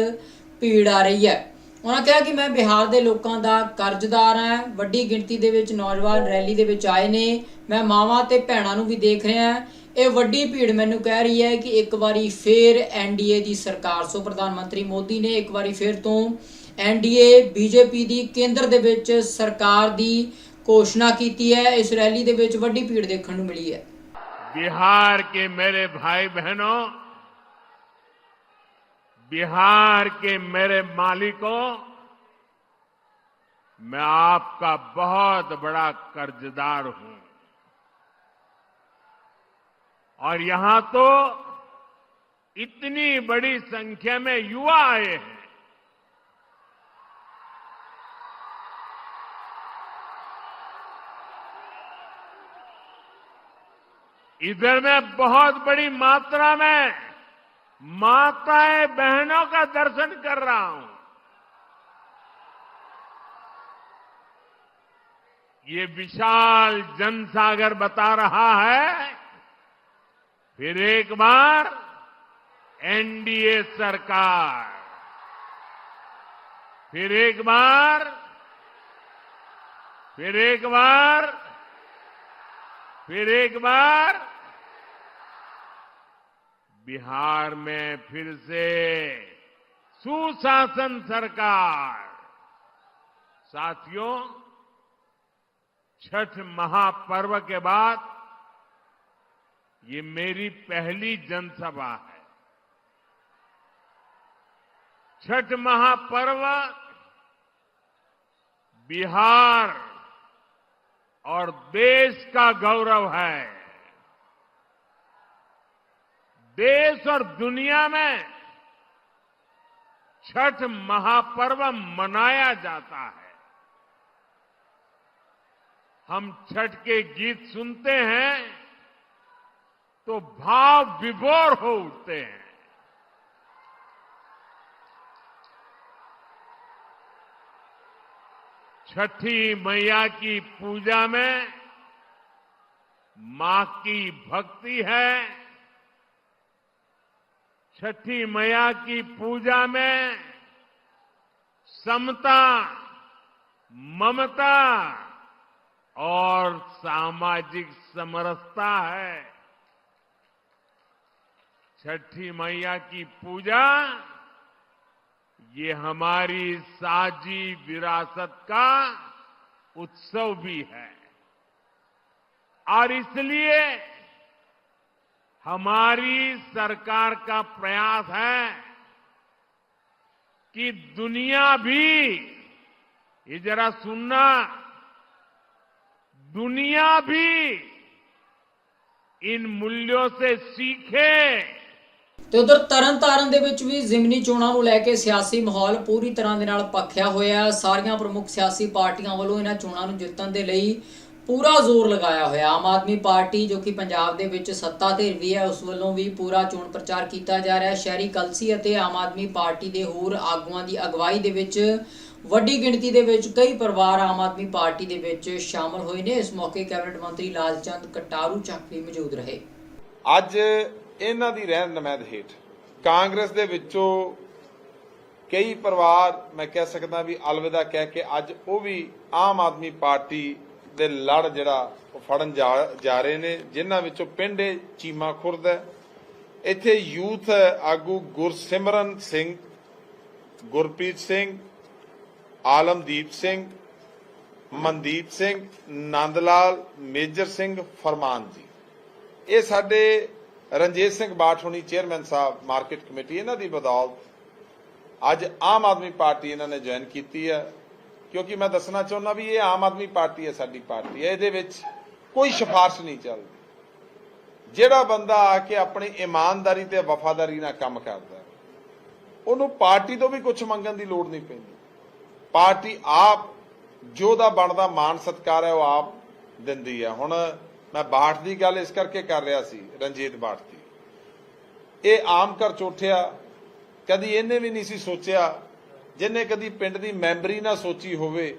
[SPEAKER 1] ਭੀੜ ਆ ਰਹੀ ਹੈ। ਉਹਨਾਂ ਕਿਹਾ ਕਿ ਮੈਂ ਬਿਹਾਰ ਦੇ ਲੋਕਾਂ ਦਾ ਕਰਜ਼ਦਾਰ ਹਾਂ। ਵੱਡੀ ਗਿਣਤੀ ਦੇ ਵਿੱਚ ਨੌਜਵਾਨ ਰੈਲੀ ਦੇ ਵਿੱਚ ਆਏ ਨੇ। ਮੈਂ ਮਾਵਾਂ ਤੇ ਭੈਣਾਂ ਨੂੰ ਵੀ ਦੇਖ ਰਿਹਾ ਇਹ ਵੱਡੀ ਭੀੜ ਮੈਨੂੰ ਕਹਿ ਰਹੀ ਹੈ ਕਿ ਇੱਕ ਵਾਰੀ ਫੇਰ ਐਨਡੀਏ ਦੀ ਸਰਕਾਰ। ਸੋ ਪ੍ਰਧਾਨ ਮੰਤਰੀ ਮੋਦੀ ਨੇ ਇੱਕ ਵਾਰੀ ਫੇਰ ਤੋਂ ਐਨਡੀਏ ਬੀਜੇਪੀ ਦੀ ਕੇਂਦਰ ਦੇ ਵਿੱਚ ਸਰਕਾਰ ਦੀ ਘੋਸ਼ਣਾ ਕੀਤੀ ਹੈ। ਇਸ ਰੈਲੀ ਦੇ ਵਿੱਚ ਵੱਡੀ ਭੀੜ ਦੇਖਣ ਨੂੰ ਮਿਲੀ ਹੈ।
[SPEAKER 2] ਬਿਹਾਰ ਕੇ ਮੇਰੇ ਭਾਈ ਬਹਿਣੋ बिहार के मेरे मालिकों, मैं आपका बहुत बड़ा कर्जदार हूँ। और यहाँ तो इतनी बड़ी संख्या में युवा आए हैं। इधर में बहुत बड़ी मात्रा में माताएँ बहनों का दर्शन कर रहा हूँ। ये विशाल जनसागर बता रहा है, फिर एक बार एनडीए सरकार, फिर एक बार, फिर एक बार, फिर एक बार बिहार में फिर से सुशासन सरकार। साथियों, छठ महापर्व के बाद ये मेरी पहली जनसभा है। छठ महापर्व बिहार और देश का गौरव है। देश और दुनिया में छठ महापर्व मनाया जाता है। हम छठ के गीत सुनते हैं तो भाव विभोर हो उठते हैं। छठी मैया की पूजा में माँ की भक्ति है। छठी मैया की पूजा में समता, ममता और सामाजिक समरसता है। छठी मैया की पूजा, ये हमारी साझी विरासत का उत्सव भी है। और इसलिए हमारी सरकार का प्रयास है कि दुनिया भी ये जरा सुनना दुनिया भी इन मूल्यों से सीखे
[SPEAKER 1] ਤੇ ਉਧਰ ਤਰਨਤਾਰਨ ਦੇ ਵਿੱਚ ਵੀ ਜ਼ਿਮਨੀ ਚੋਣਾਂ ਨੂੰ ਲੈ ਕੇ ਸਿਆਸੀ ਮਾਹੌਲ ਪੂਰੀ ਤਰ੍ਹਾਂ ਦੇ ਨਾਲ ਪੱਖਿਆ ਹੋਇਆ ਹੈ ਸਾਰੀਆਂ ਪ੍ਰਮੁੱਖ ਸਿਆਸੀ ਪਾਰਟੀਆਂ ਵੱਲੋਂ ਇਹਨਾਂ ਚੋਣਾਂ ਨੂੰ ਜਿੱਤਣ ਦੇ ਲਈ ਪੂਰਾ ਜ਼ੋਰ ਲਗਾਇਆ ਹੋਇਆ। ਆਮ ਆਦਮੀ ਪਾਰਟੀ ਜੋ ਕਿ ਪੰਜਾਬ ਦੇ ਵਿੱਚ ਸੱਤਾ ਧਿਰ ਵੀ ਹੈ, ਉਸ ਵੱਲੋਂ ਵੀ ਪੂਰਾ ਚੋਣ ਪ੍ਰਚਾਰ ਕੀਤਾ ਜਾ ਰਿਹਾ ਹੈ। ਸ਼ਹਿਰੀ ਕਲਸੀ ਅਤੇ ਆਮ ਆਦਮੀ ਪਾਰਟੀ ਦੇ ਹੋਰ ਆਗੂਆਂ ਦੀ ਅਗਵਾਈ ਦੇ ਵਿੱਚ ਵੱਡੀ ਗਿਣਤੀ ਦੇ ਵਿੱਚ ਕਈ ਪਰਿਵਾਰ ਆਮ ਆਦਮੀ ਪਾਰਟੀ ਦੇ ਵਿੱਚ ਸ਼ਾਮਲ ਹੋਏ ਨੇ। ਇਸ ਮੌਕੇ ਕੈਬਨਿਟ ਮੰਤਰੀ ਲਾਲਚੰਦ ਕਟਾਰੂ ਚੱਕ ਵੀ ਮੌਜੂਦ ਰਹੇ।
[SPEAKER 3] ਅੱਜ ਇਹਨਾਂ ਦੀ ਰਹਿਣ ਨਮਾਇਦ ਹੇਠ ਕਾਂਗਰਸ ਦੇ ਵਿੱਚੋਂ ਕਈ ਪਰਿਵਾਰ, ਮੈਂ ਕਹਿ ਸਕਦਾ ਵੀ ਅਲਵਿਦਾ ਕਹਿ ਕੇ ਅੱਜ ਉਹ ਵੀ ਆਮ ਆਦਮੀ ਪਾਰਟੀ ਦੇ ਲੜ ਜਿਹੜਾ ਉਹ ਫੜਨ ਜਾ ਜਾ ਰਹੇ ਨੇ, ਜਿਨ੍ਹਾਂ ਵਿੱਚੋਂ ਪਿੰਡ ਇਹ ਚੀਮਾ ਖੁਰਦ ਹੈ। ਇੱਥੇ ਯੂਥ ਆਗੂ ਗੁਰਸਿਮਰਨ ਸਿੰਘ, ਗੁਰਪ੍ਰੀਤ ਸਿੰਘ, ਆਲਮਦੀਪ ਸਿੰਘ, ਮਨਦੀਪ ਸਿੰਘ ਨੰਦ ਲਾਲ ਮੇਜਰ ਸਿੰਘ, ਫਰਮਾਨ ਜੀ। ਇਹ ਸਾਡੇ Ranjit Singh Bathoni, chairman sahib, market committee, ਇਹਨਾਂ ਦੀ ਬਦੌਲਤ ਅੱਜ ਆਮ ਆਦਮੀ ਪਾਰਟੀ ਇਹਨਾਂ ਨੇ ਜੁਆਇਨ ਕੀਤੀ ਹੈ। ਕਿਉਂਕਿ ਮੈਂ ਦੱਸਣਾ ਚਾਹੁੰਦਾ ਵੀ ਇਹ ਆਮ ਆਦਮੀ ਪਾਰਟੀ ਹੈ, ਸਾਡੀ ਪਾਰਟੀ ਹੈ। ਇਹਦੇ ਵਿੱਚ ਕੋਈ ਸਿਫਾਰਿਸ਼ ਨਹੀਂ ਚੱਲਦੀ। ਜਿਹੜਾ ਬੰਦਾ ਆ ਕੇ ਆਪਣੀ ਇਮਾਨਦਾਰੀ ਤੇ ਵਫਾਦਾਰੀ ਨਾਲ ਕੰਮ ਕਰਦਾ ਉਹਨੂੰ ਪਾਰਟੀ ਤੋਂ ਵੀ ਕੁਝ ਮੰਗਣ ਦੀ ਲੋੜ ਨਹੀਂ ਪੈਂਦੀ। ਪਾਰਟੀ ਆਪ ਜੋ ਦਾ ਬਣਦਾ ਮਾਨ ਸਤਕਾਰ ਹੈ, ਉਹ ਆਪ ਦਿੰਦੀ ਹੈ। ਹੁਣ ਮੈਂ ਬਾਠ ਦੀ ਗੱਲ ਇਸ ਕਰਕੇ ਕਰ ਰਿਹਾ ਸੀ, ਰਣਜੀਤ ਬਾਠ ਦੀ। ਇਹ ਆਮ ਘਰ ਚੋਠਿਆ ਕਦੀ ਇਹਨੇ ਵੀ ਨਹੀਂ ਸੀ ਸੋਚਿਆ ਜਿੰਨੇ ਕਦੀ ਪਿੰਡ ਦੀ ਮੈਂਬਰੀ ਨਾ ਸੋਚੀ ਹੋਵੇ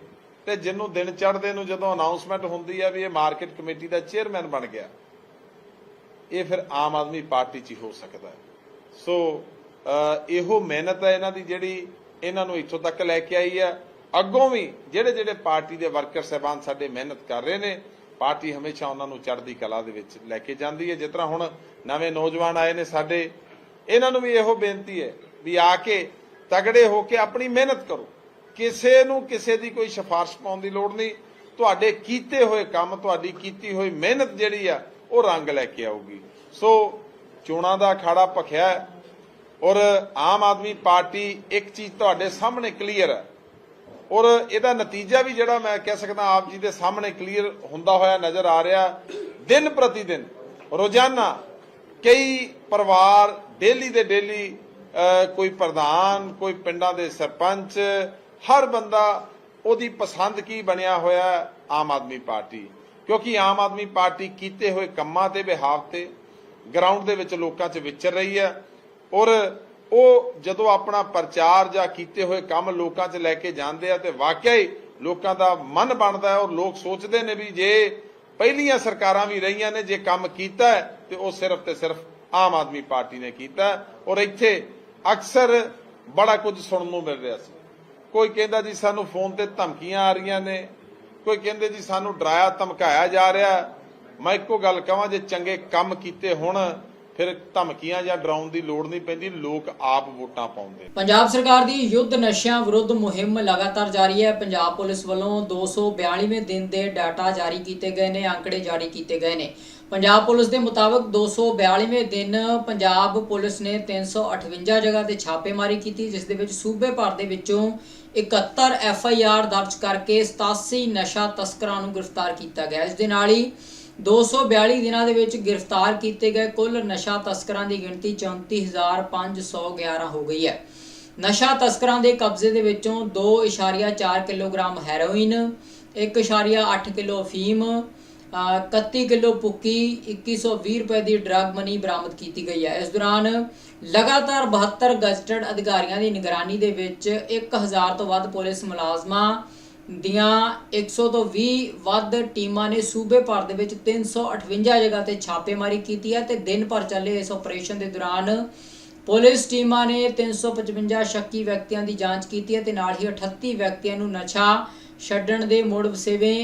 [SPEAKER 3] ਤੇ ਜਿਹਨੂੰ ਦਿਨ ਚੜ੍ਹਦੇ ਨੂੰ ਜਦੋਂ ਅਨਾਉਂਸਮੈਂਟ ਹੁੰਦੀ ਹੈ ਵੀ ਇਹ ਮਾਰਕੀਟ ਕਮੇਟੀ ਦਾ ਚੇਅਰਮੈਨ ਬਣ ਗਿਆ, ਇਹ ਫਿਰ ਆਮ ਆਦਮੀ ਪਾਰਟੀ 'ਚ ਹੀ ਹੋ ਸਕਦਾ ਸੋ ਇਹੋ ਮਿਹਨਤ ਹੈ ਇਹਨਾਂ ਦੀ ਜਿਹੜੀ ਇਹਨਾਂ ਨੂੰ ਇੱਥੋਂ ਤੱਕ ਲੈ ਕੇ ਆਈ ਹੈ ਅੱਗੋਂ ਵੀ ਜਿਹੜੇ ਜਿਹੜੇ ਪਾਰਟੀ ਦੇ ਵਰਕਰ ਸਹਿਬਾਨ ਸਾਡੇ ਮਿਹਨਤ ਕਰ ਰਹੇ ਨੇ, ਪਾਰਟੀ ਹਮੇਸ਼ਾ ਉਹਨਾਂ ਨੂੰ ਚੜ੍ਹਦੀ ਕਲਾ ਦੇ ਵਿੱਚ ਲੈ ਕੇ ਜਾਂਦੀ ਹੈ। ਜਿਸ ਤਰ੍ਹਾਂ ਹੁਣ ਨਵੇਂ ਨੌਜਵਾਨ ਆਏ ਨੇ ਸਾਡੇ, ਇਹਨਾਂ ਨੂੰ ਵੀ ਇਹੋ ਬੇਨਤੀ ਹੈ ਵੀ ਆ ਕੇ ਤਗੜੇ ਹੋ ਕੇ ਆਪਣੀ ਮਿਹਨਤ ਕਰੋ। ਕਿਸੇ ਨੂੰ ਕਿਸੇ ਦੀ ਕੋਈ ਸਿਫਾਰਿਸ਼ ਪਾਉਣ ਦੀ ਲੋੜ ਨਹੀਂ। ਤੁਹਾਡੇ ਕੀਤੇ ਹੋਏ ਕੰਮ, ਤੁਹਾਡੀ ਕੀਤੀ ਹੋਈ ਮਿਹਨਤ ਜਿਹੜੀ ਆ, ਉਹ ਰੰਗ ਲੈ ਕੇ ਆਊਗੀ। ਸੋ ਚੋਣਾਂ ਦਾ ਅਖਾੜਾ ਭਖਿਆ ਔਰ ਆਮ ਆਦਮੀ ਪਾਰਟੀ ਇੱਕ ਚੀਜ਼ ਤੁਹਾਡੇ ਸਾਹਮਣੇ ਕਲੀਅਰ ਹੈ। ਔਰ ਇਹਦਾ ਨਤੀਜਾ ਵੀ ਜਿਹੜਾ ਮੈਂ ਕਹਿ ਸਕਦਾ ਆਪ ਜੀ ਦੇ ਸਾਹਮਣੇ ਕਲੀਅਰ ਹੁੰਦਾ ਹੋਇਆ ਨਜ਼ਰ ਆ ਰਿਹਾ। ਦਿਨ ਪ੍ਰਤੀ ਦਿਨ ਰੋਜ਼ਾਨਾ ਕਈ ਪਰਿਵਾਰ ਡੇਲੀ ਦੇ ਡੇਲੀ ਕੋਈ ਪ੍ਰਧਾਨ, ਕੋਈ ਪਿੰਡਾਂ ਦੇ ਸਰਪੰਚ, ਹਰ ਬੰਦਾ ਉਹਦੀ ਪਸੰਦ ਕੀ ਬਣਿਆ ਹੋਇਆ ਆਮ ਆਦਮੀ ਪਾਰਟੀ। ਕਿਉਂਕਿ ਆਮ ਆਦਮੀ ਪਾਰਟੀ ਕੀਤੇ ਹੋਏ ਕੰਮਾਂ ਤੇ ਬਿਹਾਵ ਤੇ ਗਰਾਊਂਡ ਦੇ ਵਿੱਚ ਲੋਕਾਂ 'ਚ ਵਿਚਰ ਰਹੀ ਹੈ ਔਰ ਉਹ ਜਦੋਂ ਆਪਣਾ ਪ੍ਰਚਾਰ ਜਾਂ ਕੀਤੇ ਹੋਏ ਕੰਮ ਲੋਕਾਂ 'ਚ ਲੈ ਕੇ ਜਾਂਦੇ ਆ ਤੇ ਵਾਕਿਆ ਹੀ ਲੋਕਾਂ ਦਾ ਮਨ ਬਣਦਾ ਔਰ ਲੋਕ ਸੋਚਦੇ ਨੇ ਵੀ ਜੇ ਪਹਿਲੀਆਂ ਸਰਕਾਰਾਂ ਵੀ ਰਹੀਆਂ ਨੇ, ਜੇ ਕੰਮ ਕੀਤਾ ਤੇ ਉਹ ਸਿਰਫ ਤੇ ਸਿਰਫ ਆਮ ਆਦਮੀ ਪਾਰਟੀ ਨੇ ਕੀਤਾ ਔਰ ਇੱਥੇ ਅਕਸਰ ਬੜਾ ਕੁਝ ਸੁਣਨ ਨੂੰ ਮਿਲ ਰਿਹਾ ਸੀ। ਕੋਈ ਕਹਿੰਦਾ ਜੀ ਸਾਨੂੰ ਫੋਨ ਤੇ ਧਮਕੀਆਂ ਆ ਰਹੀਆਂ ਨੇ, ਕੋਈ ਕਹਿੰਦੇ ਜੀ ਸਾਨੂੰ ਡਰਾਇਆ, ਧਮਕਾਇਆ ਜਾ ਰਿਹਾ। ਮੈਂ ਇੱਕੋ ਗੱਲ ਕਹਾਂ, ਜੇ ਚੰਗੇ ਕੰਮ ਕੀਤੇ ਹੁਣ, ਫਿਰ ਧਮਕੀਆਂ ਜਾਂ ਡਰਾਉਣ ਦੀ ਲੋੜ ਨਹੀਂ ਪੈਂਦੀ, ਲੋਕ ਆਪ ਵੋਟਾਂ ਪਾਉਂਦੇ
[SPEAKER 1] ਪੰਜਾਬ ਸਰਕਾਰ ਦੀ ਯੁੱਧ ਨਸ਼ਿਆਂ ਵਿਰੁੱਧ ਮੁਹਿੰਮ ਲਗਾਤਾਰ ਜਾਰੀ ਹੈ। ਪੰਜਾਬ ਪੁਲਿਸ ਵੱਲੋਂ 242ਵੇਂ ਦਿਨ ਦੇ ਡਾਟਾ ਜਾਰੀ ਕੀਤੇ ਗਏ ਨੇ, ਅੰਕੜੇ ਜਾਰੀ ਕੀਤੇ ਗਏ ਨੇ। ਪੰਜਾਬ ਪੁਲਿਸ ਦੇ ਮੁਤਾਬਕ 242ਵੇਂ ਦਿਨ ਪੰਜਾਬ ਪੁਲਿਸ ਨੇ 358 ਜਗ੍ਹਾ ਤੇ ਛਾਪੇਮਾਰੀ ਕੀਤੀ, ਜਿਸ ਦੇ ਵਿੱਚ ਸੂਬੇ ਭਰ ਦੇ ਵਿੱਚੋਂ 71 ਐਫ ਆਈ ਆਰ ਦਰਜ ਕਰਕੇ 87 ਨਸ਼ਾ ਤਸਕਰਾਂ ਨੂੰ ਗ੍ਰਿਫਤਾਰ ਕੀਤਾ ਗਿਆ। ਇਸ ਦੇ ਨਾਲ ਹੀ 242 ਦਿਨਾਂ ਦੇ ਵਿੱਚ ਗ੍ਰਿਫਤਾਰ ਕੀਤੇ ਗਏ ਕੁੱਲ ਨਸ਼ਾ ਤਸਕਰਾਂ ਦੀ ਗਿਣਤੀ 34511 ਹੋ ਗਈ ਹੈ। ਨਸ਼ਾ ਤਸਕਰਾਂ ਦੇ ਕਬਜ਼ੇ ਦੇ ਵਿੱਚੋਂ 2.4 ਕਿਲੋਗ੍ਰਾਮ ਹੈਰੋਇਨ 1.8 ਕਿਲੋ ਅਫੀਮ 31 ਕਿਲੋ ਪੁੱਕੀ 2120 ਰੁਪਏ ਦੀ ਡਰੱਗ ਮਨੀ ਬਰਾਮਦ ਕੀਤੀ ਗਈ ਹੈ। ਇਸ ਦੌਰਾਨ ਲਗਾਤਾਰ 72 ਗਜ਼ਟਡ ਅਧਿਕਾਰੀਆਂ ਦੀ ਨਿਗਰਾਨੀ ਦੇ ਵਿੱਚ 1000 ਤੋਂ ਵੱਧ ਪੁਲਿਸ ਮੁਲਾਜ਼ਮਾਂ ਦੀਆਂ 100 ਤੋਂ 20 ਵੱਧ ਟੀਮਾਂ ਨੇ ਸੂਬੇ ਭਰ ਦੇ ਵਿੱਚ 358 ਜਗ੍ਹਾ ਤੇ ਛਾਪੇਮਾਰੀ ਕੀਤੀ ਹੈ ਤੇ ਦਿਨ ਭਰ ਚੱਲੇ ਇਸ ਆਪਰੇਸ਼ਨ ਦੇ ਦੌਰਾਨ ਪੁਲਿਸ ਟੀਮਾਂ ਨੇ 355 ਸ਼ੱਕੀ ਵਿਅਕਤੀਆਂ ਦੀ ਜਾਂਚ ਕੀਤੀ ਹੈ ਤੇ ਨਾਲ ਹੀ 38 ਵਿਅਕਤੀਆਂ ਨੂੰ ਨਸ਼ਾ ਛੱਡਣ ਦੇ ਮੁੜ ਵਸੇਵੇਂ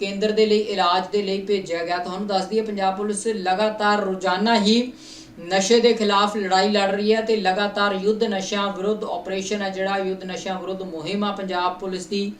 [SPEAKER 1] ਕੇਂਦਰ ਦੇ ਲਈ, ਇਲਾਜ ਦੇ ਲਈ ਭੇਜਿਆ ਗਿਆ। ਤੁਹਾਨੂੰ ਦੱਸ ਦਈਏ, ਪੰਜਾਬ ਪੁਲਿਸ ਲਗਾਤਾਰ ਰੋਜ਼ਾਨਾ ਹੀ ਨਸ਼ੇ ਦੇ ਖਿਲਾਫ ਲੜਾਈ ਲੜ ਰਹੀ ਹੈ ਤੇ ਲਗਾਤਾਰ ਯੁੱਧ ਨਸ਼ਿਆਂ ਵਿਰੁੱਧ ਆਪਰੇਸ਼ਨ ਹੈ ਜਿਹੜਾ। ਯੁੱਧ ਨਸ਼ਿਆਂ ਵਿਰੁੱਧ ਮੁਹਿੰਮ ਆ ਪੰਜਾਬ ਪੁਲਿਸ ਦੀ।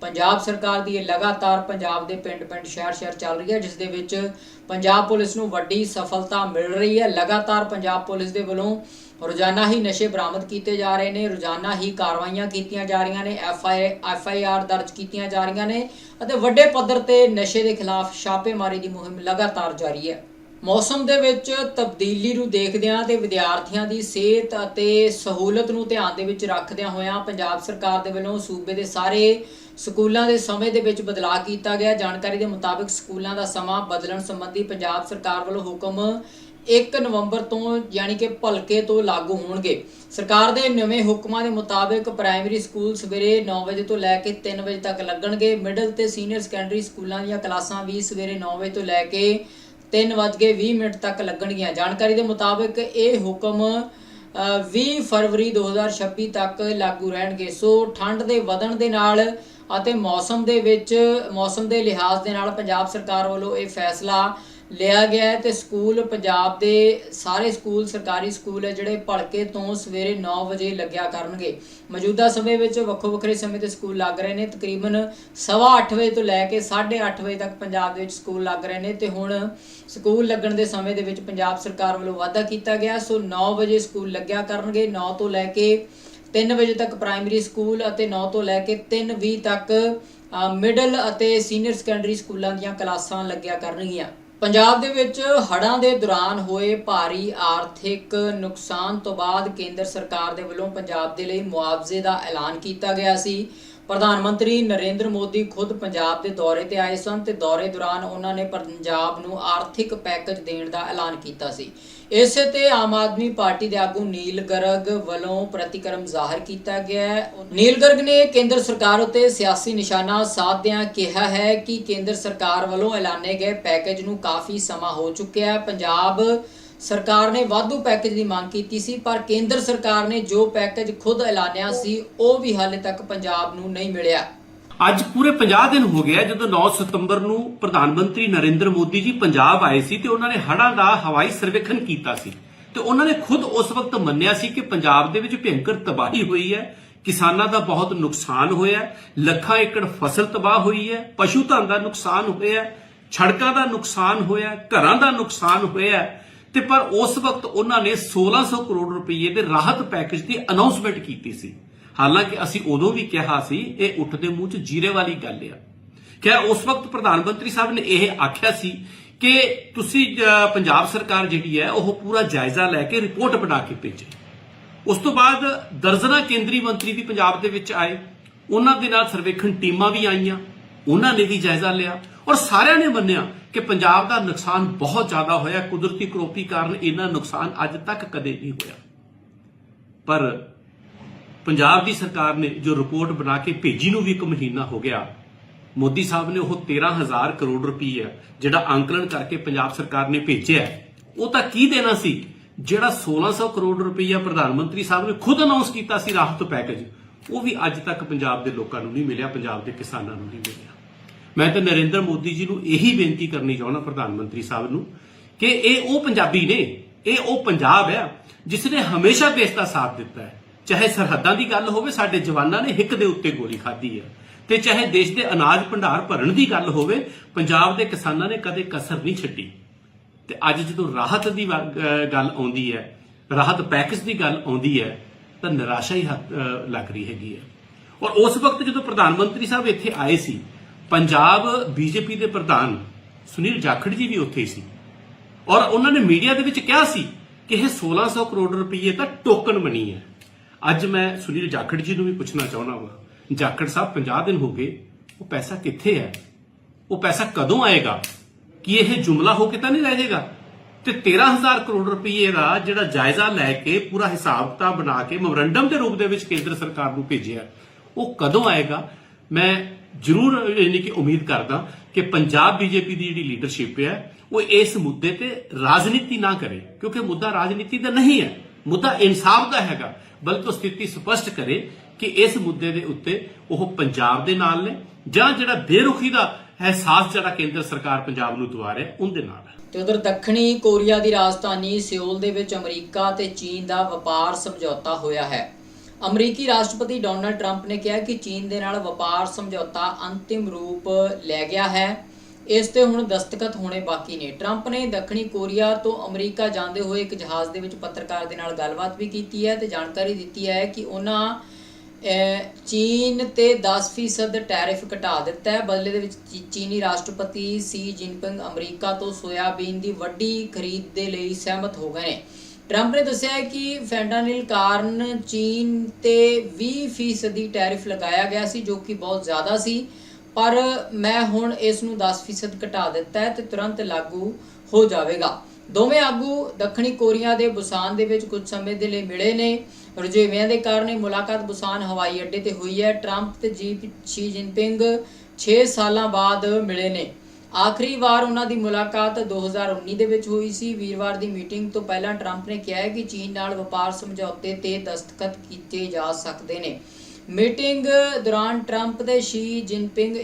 [SPEAKER 1] ਪੰਜਾਬ ਸਰਕਾਰ ਦੀ ਇਹ ਲਗਾਤਾਰ ਪੰਜਾਬ ਦੇ ਪਿੰਡ-ਪਿੰਡ, ਸ਼ਹਿਰ-ਸ਼ਹਿਰ ਚੱਲ ਰਹੀ ਹੈ, ਜਿਸ ਦੇ ਵਿੱਚ ਪੰਜਾਬ ਪੁਲਿਸ ਨੂੰ ਵੱਡੀ ਸਫਲਤਾ ਮਿਲ ਰਹੀ ਹੈ। ਲਗਾਤਾਰ ਪੰਜਾਬ ਪੁਲਿਸ ਦੇ ਵੱਲੋਂ ਰੋਜ਼ਾਨਾ ਹੀ ਨਸ਼ੇ ਬਰਾਮਦ ਕੀਤੇ ਜਾ ਰਹੇ ਨੇ, ਰੋਜ਼ਾਨਾ ਹੀ ਕਾਰਵਾਈਆਂ ਕੀਤੀਆਂ ਜਾ ਰਹੀਆਂ ਨੇ F I F I R ਦਰਜ ਕੀਤੀਆਂ ਜਾ ਰਹੀਆਂ ਨੇ ਅਤੇ ਵੱਡੇ ਪੱਧਰ ਤੇ ਨਸ਼ੇ ਦੇ ਖਿਲਾਫ ਛਾਪੇਮਾਰੀ ਦੀ ਮੁਹਿੰਮ ਲਗਾਤਾਰ ਜਾਰੀ ਹੈ। ਮੌਸਮ ਦੇ ਵਿੱਚ ਤਬਦੀਲੀ ਨੂੰ ਦੇਖਦਿਆਂ ਤੇ ਵਿਦਿਆਰਥੀਆਂ ਦੀ ਸਿਹਤ ਅਤੇ ਸਹੂਲਤ ਨੂੰ ਧਿਆਨ ਦੇ ਵਿੱਚ ਰੱਖਦਿਆਂ ਹੋਇਆਂ ਪੰਜਾਬ ਸਰਕਾਰ ਦੇ ਵੱਲੋਂ ਸੂਬੇ ਦੇ ਸਾਰੇ ਸਕੂਲਾਂ ਦੇ ਸਮੇਂ ਦੇ ਵਿੱਚ ਬਦਲਾਅ ਕੀਤਾ ਗਿਆ। ਜਾਣਕਾਰੀ ਦੇ ਮੁਤਾਬਕ ਸਕੂਲਾਂ ਦਾ ਸਮਾਂ ਬਦਲਣ ਸੰਬੰਧੀ ਪੰਜਾਬ ਸਰਕਾਰ ਵੱਲੋਂ ਹੁਕਮ 1 ਨਵੰਬਰ ਤੋਂ ਯਾਨੀ ਕਿ ਭਲਕੇ ਤੋਂ ਲਾਗੂ ਹੋਣਗੇ। ਸਰਕਾਰ ਦੇ ਨਵੇਂ ਹੁਕਮਾਂ ਦੇ ਮੁਤਾਬਕ ਪ੍ਰਾਇਮਰੀ ਸਕੂਲ ਸਵੇਰੇ 9 ਵਜੇ ਤੋਂ ਲੈ ਕੇ 3 ਵਜੇ ਤੱਕ ਲੱਗਣਗੇ। ਮਿਡਲ ਤੇ ਸੀਨੀਅਰ ਸੈਕੰਡਰੀ ਸਕੂਲਾਂ ਦੀਆਂ ਕਲਾਸਾਂ ਵੀ ਸਵੇਰੇ 9 ਵਜੇ ਤੋਂ ਲੈ ਕੇ 3:20 ਮਿੰਟ ਤੱਕ ਲੱਗਣਗੀਆਂ। ਜਾਣਕਾਰੀ ਦੇ ਮੁਤਾਬਕ ਇਹ ਹੁਕਮ ਅ, 20 ਫਰਵਰੀ 2026 ਤੱਕ ਲਾਗੂ ਰਹਿਣਗੇ। ਸੋ ਠੰਡ ਦੇ ਵਧਣ ਦੇ ਨਾਲ ਅਤੇ ਮੌਸਮ ਦੇ ਵਿੱਚ ਮੌਸਮ ਦੇ ਲਿਹਾਜ਼ ਦੇ ਨਾਲ ਪੰਜਾਬ ਸਰਕਾਰ ਵੱਲੋਂ ਇਹ ਫੈਸਲਾ ਲਿਆ ਗਿਆ ਹੈ ਤੇ ਸਕੂਲ ਪੰਜਾਬ ਦੇ ਸਾਰੇ ਸਕੂਲ ਸਰਕਾਰੀ ਸਕੂਲ ਹੈ ਜਿਹੜੇ ਭਲਕੇ ਤੋਂ ਸਵੇਰੇ 9 ਵਜੇ ਲੱਗਿਆ ਕਰਨਗੇ। ਮੌਜੂਦਾ ਸਮੇਂ ਵਿੱਚ ਵੱਖੋ ਵੱਖਰੇ ਸਮੇਂ ਤੇ ਸਕੂਲ ਲੱਗ ਰਹੇ ਨੇ। ਤਕਰੀਬਨ ਸਵਾ ਅੱਠ ਵਜੇ ਤੋਂ ਲੈ ਕੇ 8:30 ਵਜੇ ਤੱਕ ਪੰਜਾਬ ਦੇ ਵਿੱਚ ਸਕੂਲ ਲੱਗ ਰਹੇ ਨੇ ਤੇ ਹੁਣ ਸਕੂਲ ਲੱਗਣ ਦੇ ਸਮੇਂ ਦੇ ਵਿੱਚ ਪੰਜਾਬ ਸਰਕਾਰ ਵੱਲੋਂ ਵਾਅਦਾ ਕੀਤਾ ਗਿਆ। ਸੋ 9 ਵਜੇ ਸਕੂਲ ਲੱਗਿਆ ਕਰਨਗੇ। 9 ਤੋਂ ਲੈ ਕੇ 3 ਵਜੇ ਤੱਕ ਪ੍ਰਾਇਮਰੀ ਸਕੂਲ ਅਤੇ 9 ਤੋਂ ਲੈ ਕੇ 3:20 ਤੱਕ ਮਿਡਲ ਅਤੇ ਸੀਨੀਅਰ ਸੈਕੰਡਰੀ ਸਕੂਲਾਂ ਦੀਆਂ ਕਲਾਸਾਂ ਲੱਗਿਆ ਕਰਨਗੀਆਂ। ਪੰਜਾਬ ਦੇ ਵਿੱਚ ਹੜ੍ਹਾਂ ਦੇ ਦੌਰਾਨ ਹੋਏ ਭਾਰੀ ਆਰਥਿਕ ਨੁਕਸਾਨ ਤੋਂ ਬਾਅਦ ਕੇਂਦਰ ਸਰਕਾਰ ਦੇ ਵੱਲੋਂ ਪੰਜਾਬ ਦੇ ਲਈ ਮੁਆਵਜ਼ੇ ਦਾ ਐਲਾਨ ਕੀਤਾ ਗਿਆ ਸੀ। ਪ੍ਰਧਾਨ ਮੰਤਰੀ ਨਰਿੰਦਰ ਮੋਦੀ ਖੁਦ ਪੰਜਾਬ ਦੇ ਦੌਰੇ ਤੇ ਆਏ ਸਨ ਤੇ ਦੌਰੇ ਦੌਰਾਨ ਉਹਨਾਂ ਨੇ ਪੰਜਾਬ ਨੂੰ ਆਰਥਿਕ ਪੈਕੇਜ ਦੇਣ ਦਾ ਐਲਾਨ ਕੀਤਾ ਸੀ। ਇਸੇ ਤੇ ਆਮ ਆਦਮੀ ਪਾਰਟੀ ਦੇ ਆਗੂ ਨੀਲ ਗਰਗ ਵੱਲੋਂ ਪ੍ਰਤੀਕਰਮ ਜ਼ਾਹਰ ਕੀਤਾ ਗਿਆ ਹੈ। ਨੀਲ ਗਰਗ ਨੇ ਕੇਂਦਰ ਸਰਕਾਰ ਉੱਤੇ ਸਿਆਸੀ ਨਿਸ਼ਾਨਾ ਸਾਧਦਿਆਂ ਕਿਹਾ ਹੈ ਕਿ ਕੇਂਦਰ ਸਰਕਾਰ ਵੱਲੋਂ ਐਲਾਨੇ ਗਏ ਪੈਕੇਜ ਨੂੰ ਕਾਫੀ ਸਮਾਂ ਹੋ ਚੁੱਕਿਆ ਹੈ। ਪੰਜਾਬ ਸਰਕਾਰ ਨੇ ਵਾਧੂ ਪੈਕੇਜ ਦੀ ਮੰਗ ਕੀਤੀ ਸੀ, ਪਰ ਕੇਂਦਰ ਸਰਕਾਰ ਨੇ ਜੋ ਪੈਕੇਜ ਖੁਦ ਐਲਾਨਿਆ ਸੀ, ਉਹ ਵੀ ਹਾਲੇ ਤੱਕ ਪੰਜਾਬ ਨੂੰ ਨਹੀਂ ਮਿਲਿਆ।
[SPEAKER 4] ਅੱਜ ਪੂਰੇ 50 ਦਿਨ ਹੋ ਗਿਆ ਜਦੋਂ 9 ਸਤੰਬਰ ਨੂੰ ਪ੍ਰਧਾਨ ਮੰਤਰੀ ਨਰਿੰਦਰ ਮੋਦੀ ਜੀ ਪੰਜਾਬ ਆਏ ਸੀ ਤੇ ਉਹਨਾਂ ਨੇ ਹੜ੍ਹਾਂ ਦਾ ਹਵਾਈ ਸਰਵੇਖਣ ਕੀਤਾ ਸੀ। ਤੇ ਉਹਨਾਂ ਨੇ ਖੁਦ ਉਸ ਵਕਤ ਮੰਨਿਆ ਸੀ ਕਿ ਪੰਜਾਬ ਦੇ ਵਿੱਚ ਭਿਅੰਕਰ ਤਬਾਹੀ ਹੋਈ ਹੈ ਕਿਸਾਨਾਂ ਦਾ ਬਹੁਤ ਨੁਕਸਾਨ ਹੋਇਆ ਲੱਖਾਂ ਏਕੜ ਫਸਲ ਤਬਾਹ ਹੋਈ ਹੈ ਪਸ਼ੂ ਧਨ ਦਾ ਨੁਕਸਾਨ ਹੋਇਆ ਹੈ, ਸੜਕਾਂ ਦਾ ਨੁਕਸਾਨ ਹੋਇਆ ਘਰਾਂ ਦਾ ਨੁਕਸਾਨ ਹੋਇਆ ਹੈ। ਤੇ ਪਰ ਉਸ ਵਕਤ ਉਹਨਾਂ ਨੇ 1600 ਕਰੋੜ ਰੁਪਏ ਦੇ ਰਾਹਤ ਪੈਕੇਜ ਦੀ ਅਨਾਉਂਸਮੈਂਟ ਕੀਤੀ ਸੀ। ਹਾਲਾਂਕਿ ਅਸੀਂ ਉਦੋਂ ਵੀ ਕਿਹਾ ਸੀ, ਇਹ ਉੱਠ ਦੇ ਮੂੰਹ 'ਚ ਜੀਰੇ ਵਾਲੀ ਗੱਲ ਆ। ਕਿ ਉਸ ਵਕਤ ਪ੍ਰਧਾਨ ਮੰਤਰੀ ਸਾਹਿਬ ਨੇ ਇਹ ਆਖਿਆ ਸੀ ਕਿ ਤੁਸੀਂ ਪੰਜਾਬ ਸਰਕਾਰ ਜਿਹੜੀ ਹੈ, ਉਹ ਪੂਰਾ ਜਾਇਜ਼ਾ ਲੈ ਕੇ ਰਿਪੋਰਟ ਬਣਾ ਕੇ ਭੇਜੇ। ਉਸ ਤੋਂ ਬਾਅਦ ਦਰਜਨਾ ਕੇਂਦਰੀ ਮੰਤਰੀ ਵੀ ਪੰਜਾਬ ਦੇ ਵਿੱਚ ਆਏ। ਉਹਨਾਂ ਦੇ ਨਾਲ ਸਰਵੇਖਣ ਟੀਮਾਂ ਵੀ ਆਈਆਂ। ਉਹਨਾਂ ਨੇ ਵੀ ਜਾਇਜ਼ਾ ਲਿਆ। ਔਰ ਸਾਰਿਆਂ ਨੇ ਮੰਨਿਆ ਕਿ ਪੰਜਾਬ ਦਾ ਨੁਕਸਾਨ ਬਹੁਤ ਜ਼ਿਆਦਾ ਹੋਇਆ। ਕੁਦਰਤੀ ਕਰੋਪੀ ਕਾਰਨ ਇੰਨਾ ਨੁਕਸਾਨ ਅੱਜ ਤੱਕ ਕਦੇ ਨਹੀਂ ਹੋਇਆ। ਪਰ ਪੰਜਾਬ ਦੀ ਸਰਕਾਰ ਨੇ ਜੋ ਰਿਪੋਰਟ ਬਣਾ ਕੇ ਭੇਜੀ ਨੂੰ ਵੀ ਇੱਕ ਮਹੀਨਾ ਹੋ ਗਿਆ, ਮੋਦੀ ਸਾਹਿਬ ਨੇ ਉਹ 13000 ਕਰੋੜ ਰੁਪਈਆ ਜਿਹੜਾ ਅੰਕਲਨ ਕਰਕੇ ਪੰਜਾਬ ਸਰਕਾਰ ਨੇ ਭੇਜਿਆ ਉਹ ਤਾਂ ਕੀ ਦੇਣਾ ਸੀ? ਜਿਹੜਾ 1600 ਕਰੋੜ ਰੁਪਈਆ ਪ੍ਰਧਾਨ ਮੰਤਰੀ ਸਾਹਿਬ ਨੇ ਖੁਦ ਅਨਾਉਂਸ ਕੀਤਾ ਸੀ ਰਾਹਤ ਪੈਕੇਜ ਉਹ ਵੀ ਅੱਜ ਤੱਕ ਪੰਜਾਬ ਦੇ ਲੋਕਾਂ ਨੂੰ ਨਹੀਂ ਮਿਲਿਆ, ਪੰਜਾਬ ਦੇ ਕਿਸਾਨਾਂ ਨੂੰ ਨਹੀਂ ਮਿਲਿਆ। ਮੈਂ ਤਾਂ ਨਰਿੰਦਰ ਮੋਦੀ ਜੀ ਨੂੰ ਇਹੀ ਬੇਨਤੀ ਕਰਨੀ ਚਾਹੁੰਦਾ ਪ੍ਰਧਾਨ ਮੰਤਰੀ ਸਾਹਿਬ ਨੂੰ ਕਿ ਇਹ ਉਹ ਪੰਜਾਬੀ ਨੇ, ਇਹ ਉਹ ਪੰਜਾਬ ਹੈ ਜਿਸ ਨੇ ਹਮੇਸ਼ਾ ਦੇਸ਼ ਦਾ ਸਾਥ ਦਿੱਤਾ ਹੈ। ਚਾਹੇ ਸਰਹੱਦਾਂ ਦੀ ਗੱਲ ਹੋਵੇ, ਸਾਡੇ ਜਵਾਨਾਂ ਨੇ ਹਿੱਕ ਦੇ ਉੱਤੇ ਗੋਲੀ ਖਾਧੀ ਹੈ। ਤੇ ਚਾਹੇ ਦੇਸ਼ ਦੇ ਅਨਾਜ ਭੰਡਾਰ ਭਰਨ ਦੀ ਗੱਲ ਹੋਵੇ, ਪੰਜਾਬ ਦੇ ਕਿਸਾਨਾਂ ਨੇ ਕਦੇ ਕਸਰ ਨਹੀਂ ਛੱਡੀ। ਤੇ ਅੱਜ ਜਦੋਂ ਰਾਹਤ ਦੀ ਵਾ- ਗੱਲ ਆਉਂਦੀ ਹੈ, ਰਾਹਤ ਪੈਕੇਜ ਦੀ ਗੱਲ ਆਉਂਦੀ ਹੈ, ਤਾਂ ਨਿਰਾਸ਼ਾ ਹੀ ਲੱਗ ਰਹੀ ਹੈਗੀ ਹੈ। ਔਰ ਉਸ ਵਕਤ ਜਦੋਂ ਪ੍ਰਧਾਨ ਮੰਤਰੀ ਸਾਹਿਬ ਇੱਥੇ ਆਏ ਸੀ, ਪੰਜਾਬ ਬੀਜੇਪੀ ਦੇ ਪ੍ਰਧਾਨ ਸੁਨੀਲ ਜਾਖੜ ਜੀ ਵੀ ਉੱਥੇ ਹੀ ਸੀ। ਔਰ ਉਹਨਾਂ ਨੇ ਮੀਡੀਆ ਦੇ ਵਿੱਚ ਕਿਹਾ ਸੀ ਕਿ ਇਹ 1600 ਕਰੋੜ ਰੁਪਏ ਤਾਂ ਟੋਕਨ ਬਣੀ ਹੈ। ਅੱਜ ਮੈਂ ਸੁਨੀਲ ਜਾਖੜ ਜੀ ਨੂੰ ਵੀ ਪੁੱਛਣਾ ਚਾਹੁੰਦਾ ਹਾਂ ਜਾਖੜ ਸਾਹਿਬ 50 ਦਿਨ ਹੋ ਗਏ, ਉਹ ਪੈਸਾ ਕਿੱਥੇ ਹੈ? ਉਹ ਪੈਸਾ ਕਦੋਂ ਆਏਗਾ? ਕਿ ਇਹ ਜੁਮਲਾ ਹੋ ਕੇ ਤਾਂ ਨਹੀਂ ਰਹਿ ਜਾਏਗਾ ਤੇ 13000 ਕਰੋੜ ਰੁਪਏ ਦਾ ਜਿਹੜਾ ਜਾਇਜ਼ਾ ਲੈ ਕੇ ਪੂਰਾ ਹਿਸਾਬ ਕਿਤਾਬ ਬਣਾ ਕੇ ਮੈਮੋਰੰਡਮ ਦੇ ਰੂਪ ਦੇ ਵਿੱਚ ਕੇਂਦਰ ਸਰਕਾਰ ਨੂੰ ਭੇਜਿਆ ਉਹ ਕਦੋਂ ਆਏਗਾ? ਮੈਂ ਜ਼ਰੂਰ, ਯਾਨੀ ਕਿ ਉਮੀਦ ਕਰਦਾ ਕਿ ਪੰਜਾਬ ਬੀਜੇਪੀ ਦੀ ਜਿਹੜੀ ਲੀਡਰਸ਼ਿਪ ਹੈ, ਉਹ ਇਸ ਮੁੱਦੇ ਤੇ ਰਾਜਨੀਤੀ ਨਾ ਕਰੇ, ਕਿਉਂਕਿ ਮੁੱਦਾ ਰਾਜਨੀਤੀ ਦਾ ਨਹੀਂ ਹੈ, ਮੁੱਦਾ ਇਨਸਾਫ ਦਾ ਹੈਗਾ। ਬਲਕਿ ਸਥਿਤੀ ਸਪਸ਼ਟ ਕਰੇ ਕਿ ਇਸ ਮੁੱਦੇ ਦੇ ਉੱਤੇ ਉਹ ਪੰਜਾਬ ਦੇ ਨਾਲ ਨੇ ਜਾਂ ਜਿਹੜਾ ਬੇਰੁਖੀ ਦਾ ਅਹਿਸਾਸ ਜਿਹੜਾ ਕੇਂਦਰ ਸਰਕਾਰ ਪੰਜਾਬ ਨੂੰ ਦਵਾ ਰਿਹਾ, ਉਹਦੇ ਨਾਲ
[SPEAKER 1] ਤੇ ਉਧਰ ਦੱਖਣੀ ਕੋਰੀਆ ਦੀ ਰਾਜਧਾਨੀ ਸਿਓਲ ਦੇ ਵਿੱਚ ਅਮਰੀਕਾ ਤੇ ਚੀਨ ਦਾ ਵਪਾਰ ਸਮਝੌਤਾ ਹੋਇਆ ਹੈ। ਅਮਰੀਕੀ ਰਾਸ਼ਟਰਪਤੀ ਡੋਨਲਡ ਟਰੰਪ ਨੇ ਕਿਹਾ ਕਿ ਚੀਨ ਦੇ ਨਾਲ ਵਪਾਰ ਸਮਝੌਤਾ ਅੰਤਿਮ ਰੂਪ ਲੈ ਗਿਆ ਹੈ। ਇਸ ਤੇ ਹੁਣ ਦਸਤਖਤ ਹੋਣੇ ਬਾਕੀ ਨੇ। ਟਰੰਪ ਨੇ ਦੱਖਣੀ ਕੋਰੀਆ ਤੋਂ ਅਮਰੀਕਾ ਜਾਂਦੇ ਹੋਏ ਇੱਕ ਜਹਾਜ਼ ਦੇ ਵਿੱਚ ਪੱਤਰਕਾਰ ਦੇ ਨਾਲ ਗੱਲਬਾਤ ਵੀ ਕੀਤੀ ਹੈ ਤੇ ਜਾਣਕਾਰੀ ਦਿੱਤੀ ਹੈ ਕਿ ਉਹਨਾਂ ਚੀਨ ਤੇ 10% ਟੈਰਿਫ ਘਟਾ ਦਿੱਤਾ ਹੈ। ਬਦਲੇ ਦੇ ਵਿੱਚ ਚੀ- ਚੀਨੀ ਰਾਸ਼ਟਰਪਤੀ ਸੀ ਜਿਨਪਿੰਗ ਅਮਰੀਕਾ ਤੋਂ ਸੋਇਆਬੀਨ ਦੀ ਵੱਡੀ ਖਰੀਦ ਦੇ ਲਈ ਸਹਿਮਤ ਹੋ ਗਏ ਨੇ। ਟਰੰਪ ਨੇ ਦੱਸਿਆ ਹੈ ਕਿ ਫੈਂਟਾਨਿਲ ਕਾਰਨ ਚੀਨ ਤੇ 20% ਦੀ ਟੈਰਿਫ ਲਗਾਇਆ ਗਿਆ ਸੀ, ਜੋ ਕਿ ਬਹੁਤ ਜ਼ਿਆਦਾ ਸੀ। ਪਰ ਮੈਂ ਹੁਣ ਇਸ ਨੂੰ 10% ਘਟਾ ਦਿੱਤਾ ਹੈ ਤੇ ਤੁਰੰਤ ਲਾਗੂ ਹੋ ਜਾਵੇਗਾ। ਦੋਵੇਂ ਆਗੂ ਦੱਖਣੀ ਕੋਰੀਆ ਦੇ ਬੁਸਾਨ ਦੇ ਵਿੱਚ ਕੁਝ ਸਮੇਂ ਦੇ ਲਈ ਮਿਲੇ ਨੇ। ਰੁਝੇਵਿਆਂ ਦੇ ਕਾਰਨ ਇਹ ਮੁਲਾਕਾਤ ਬੁਸਾਨ ਹਵਾਈ ਅੱਡੇ ਤੇ ਹੋਈ ਹੈ। ਟਰੰਪ ਤੇ ਜੀ ਸ਼ੀ ਜਿਨਪਿੰਗ 6 ਸਾਲਾਂ ਬਾਅਦ ਮਿਲੇ ਨੇ। ਆਖਰੀ ਵਾਰ ਉਹਨਾਂ ਦੀ ਮੁਲਾਕਾਤ 2019 ਦੇ ਵਿੱਚ ਹੋਈ ਸੀ। ਵੀਰਵਾਰ ਦੀ ਮੀਟਿੰਗ ਤੋਂ ਪਹਿਲਾਂ ਟਰੰਪ ਨੇ ਕਿਹਾ ਹੈ ਕਿ ਚੀਨ ਨਾਲ ਵਪਾਰ ਸਮਝੌਤੇ ਤੇ ਦਸਤਖਤ ਕੀਤੇ ਜਾ ਸਕਦੇ ਨੇ। ਮੀਟਿੰਗ ਦੌਰਾਨ ਟਰੰਪ ਤੇ ਸ਼ੀ ਜਿਨਪਿੰਗ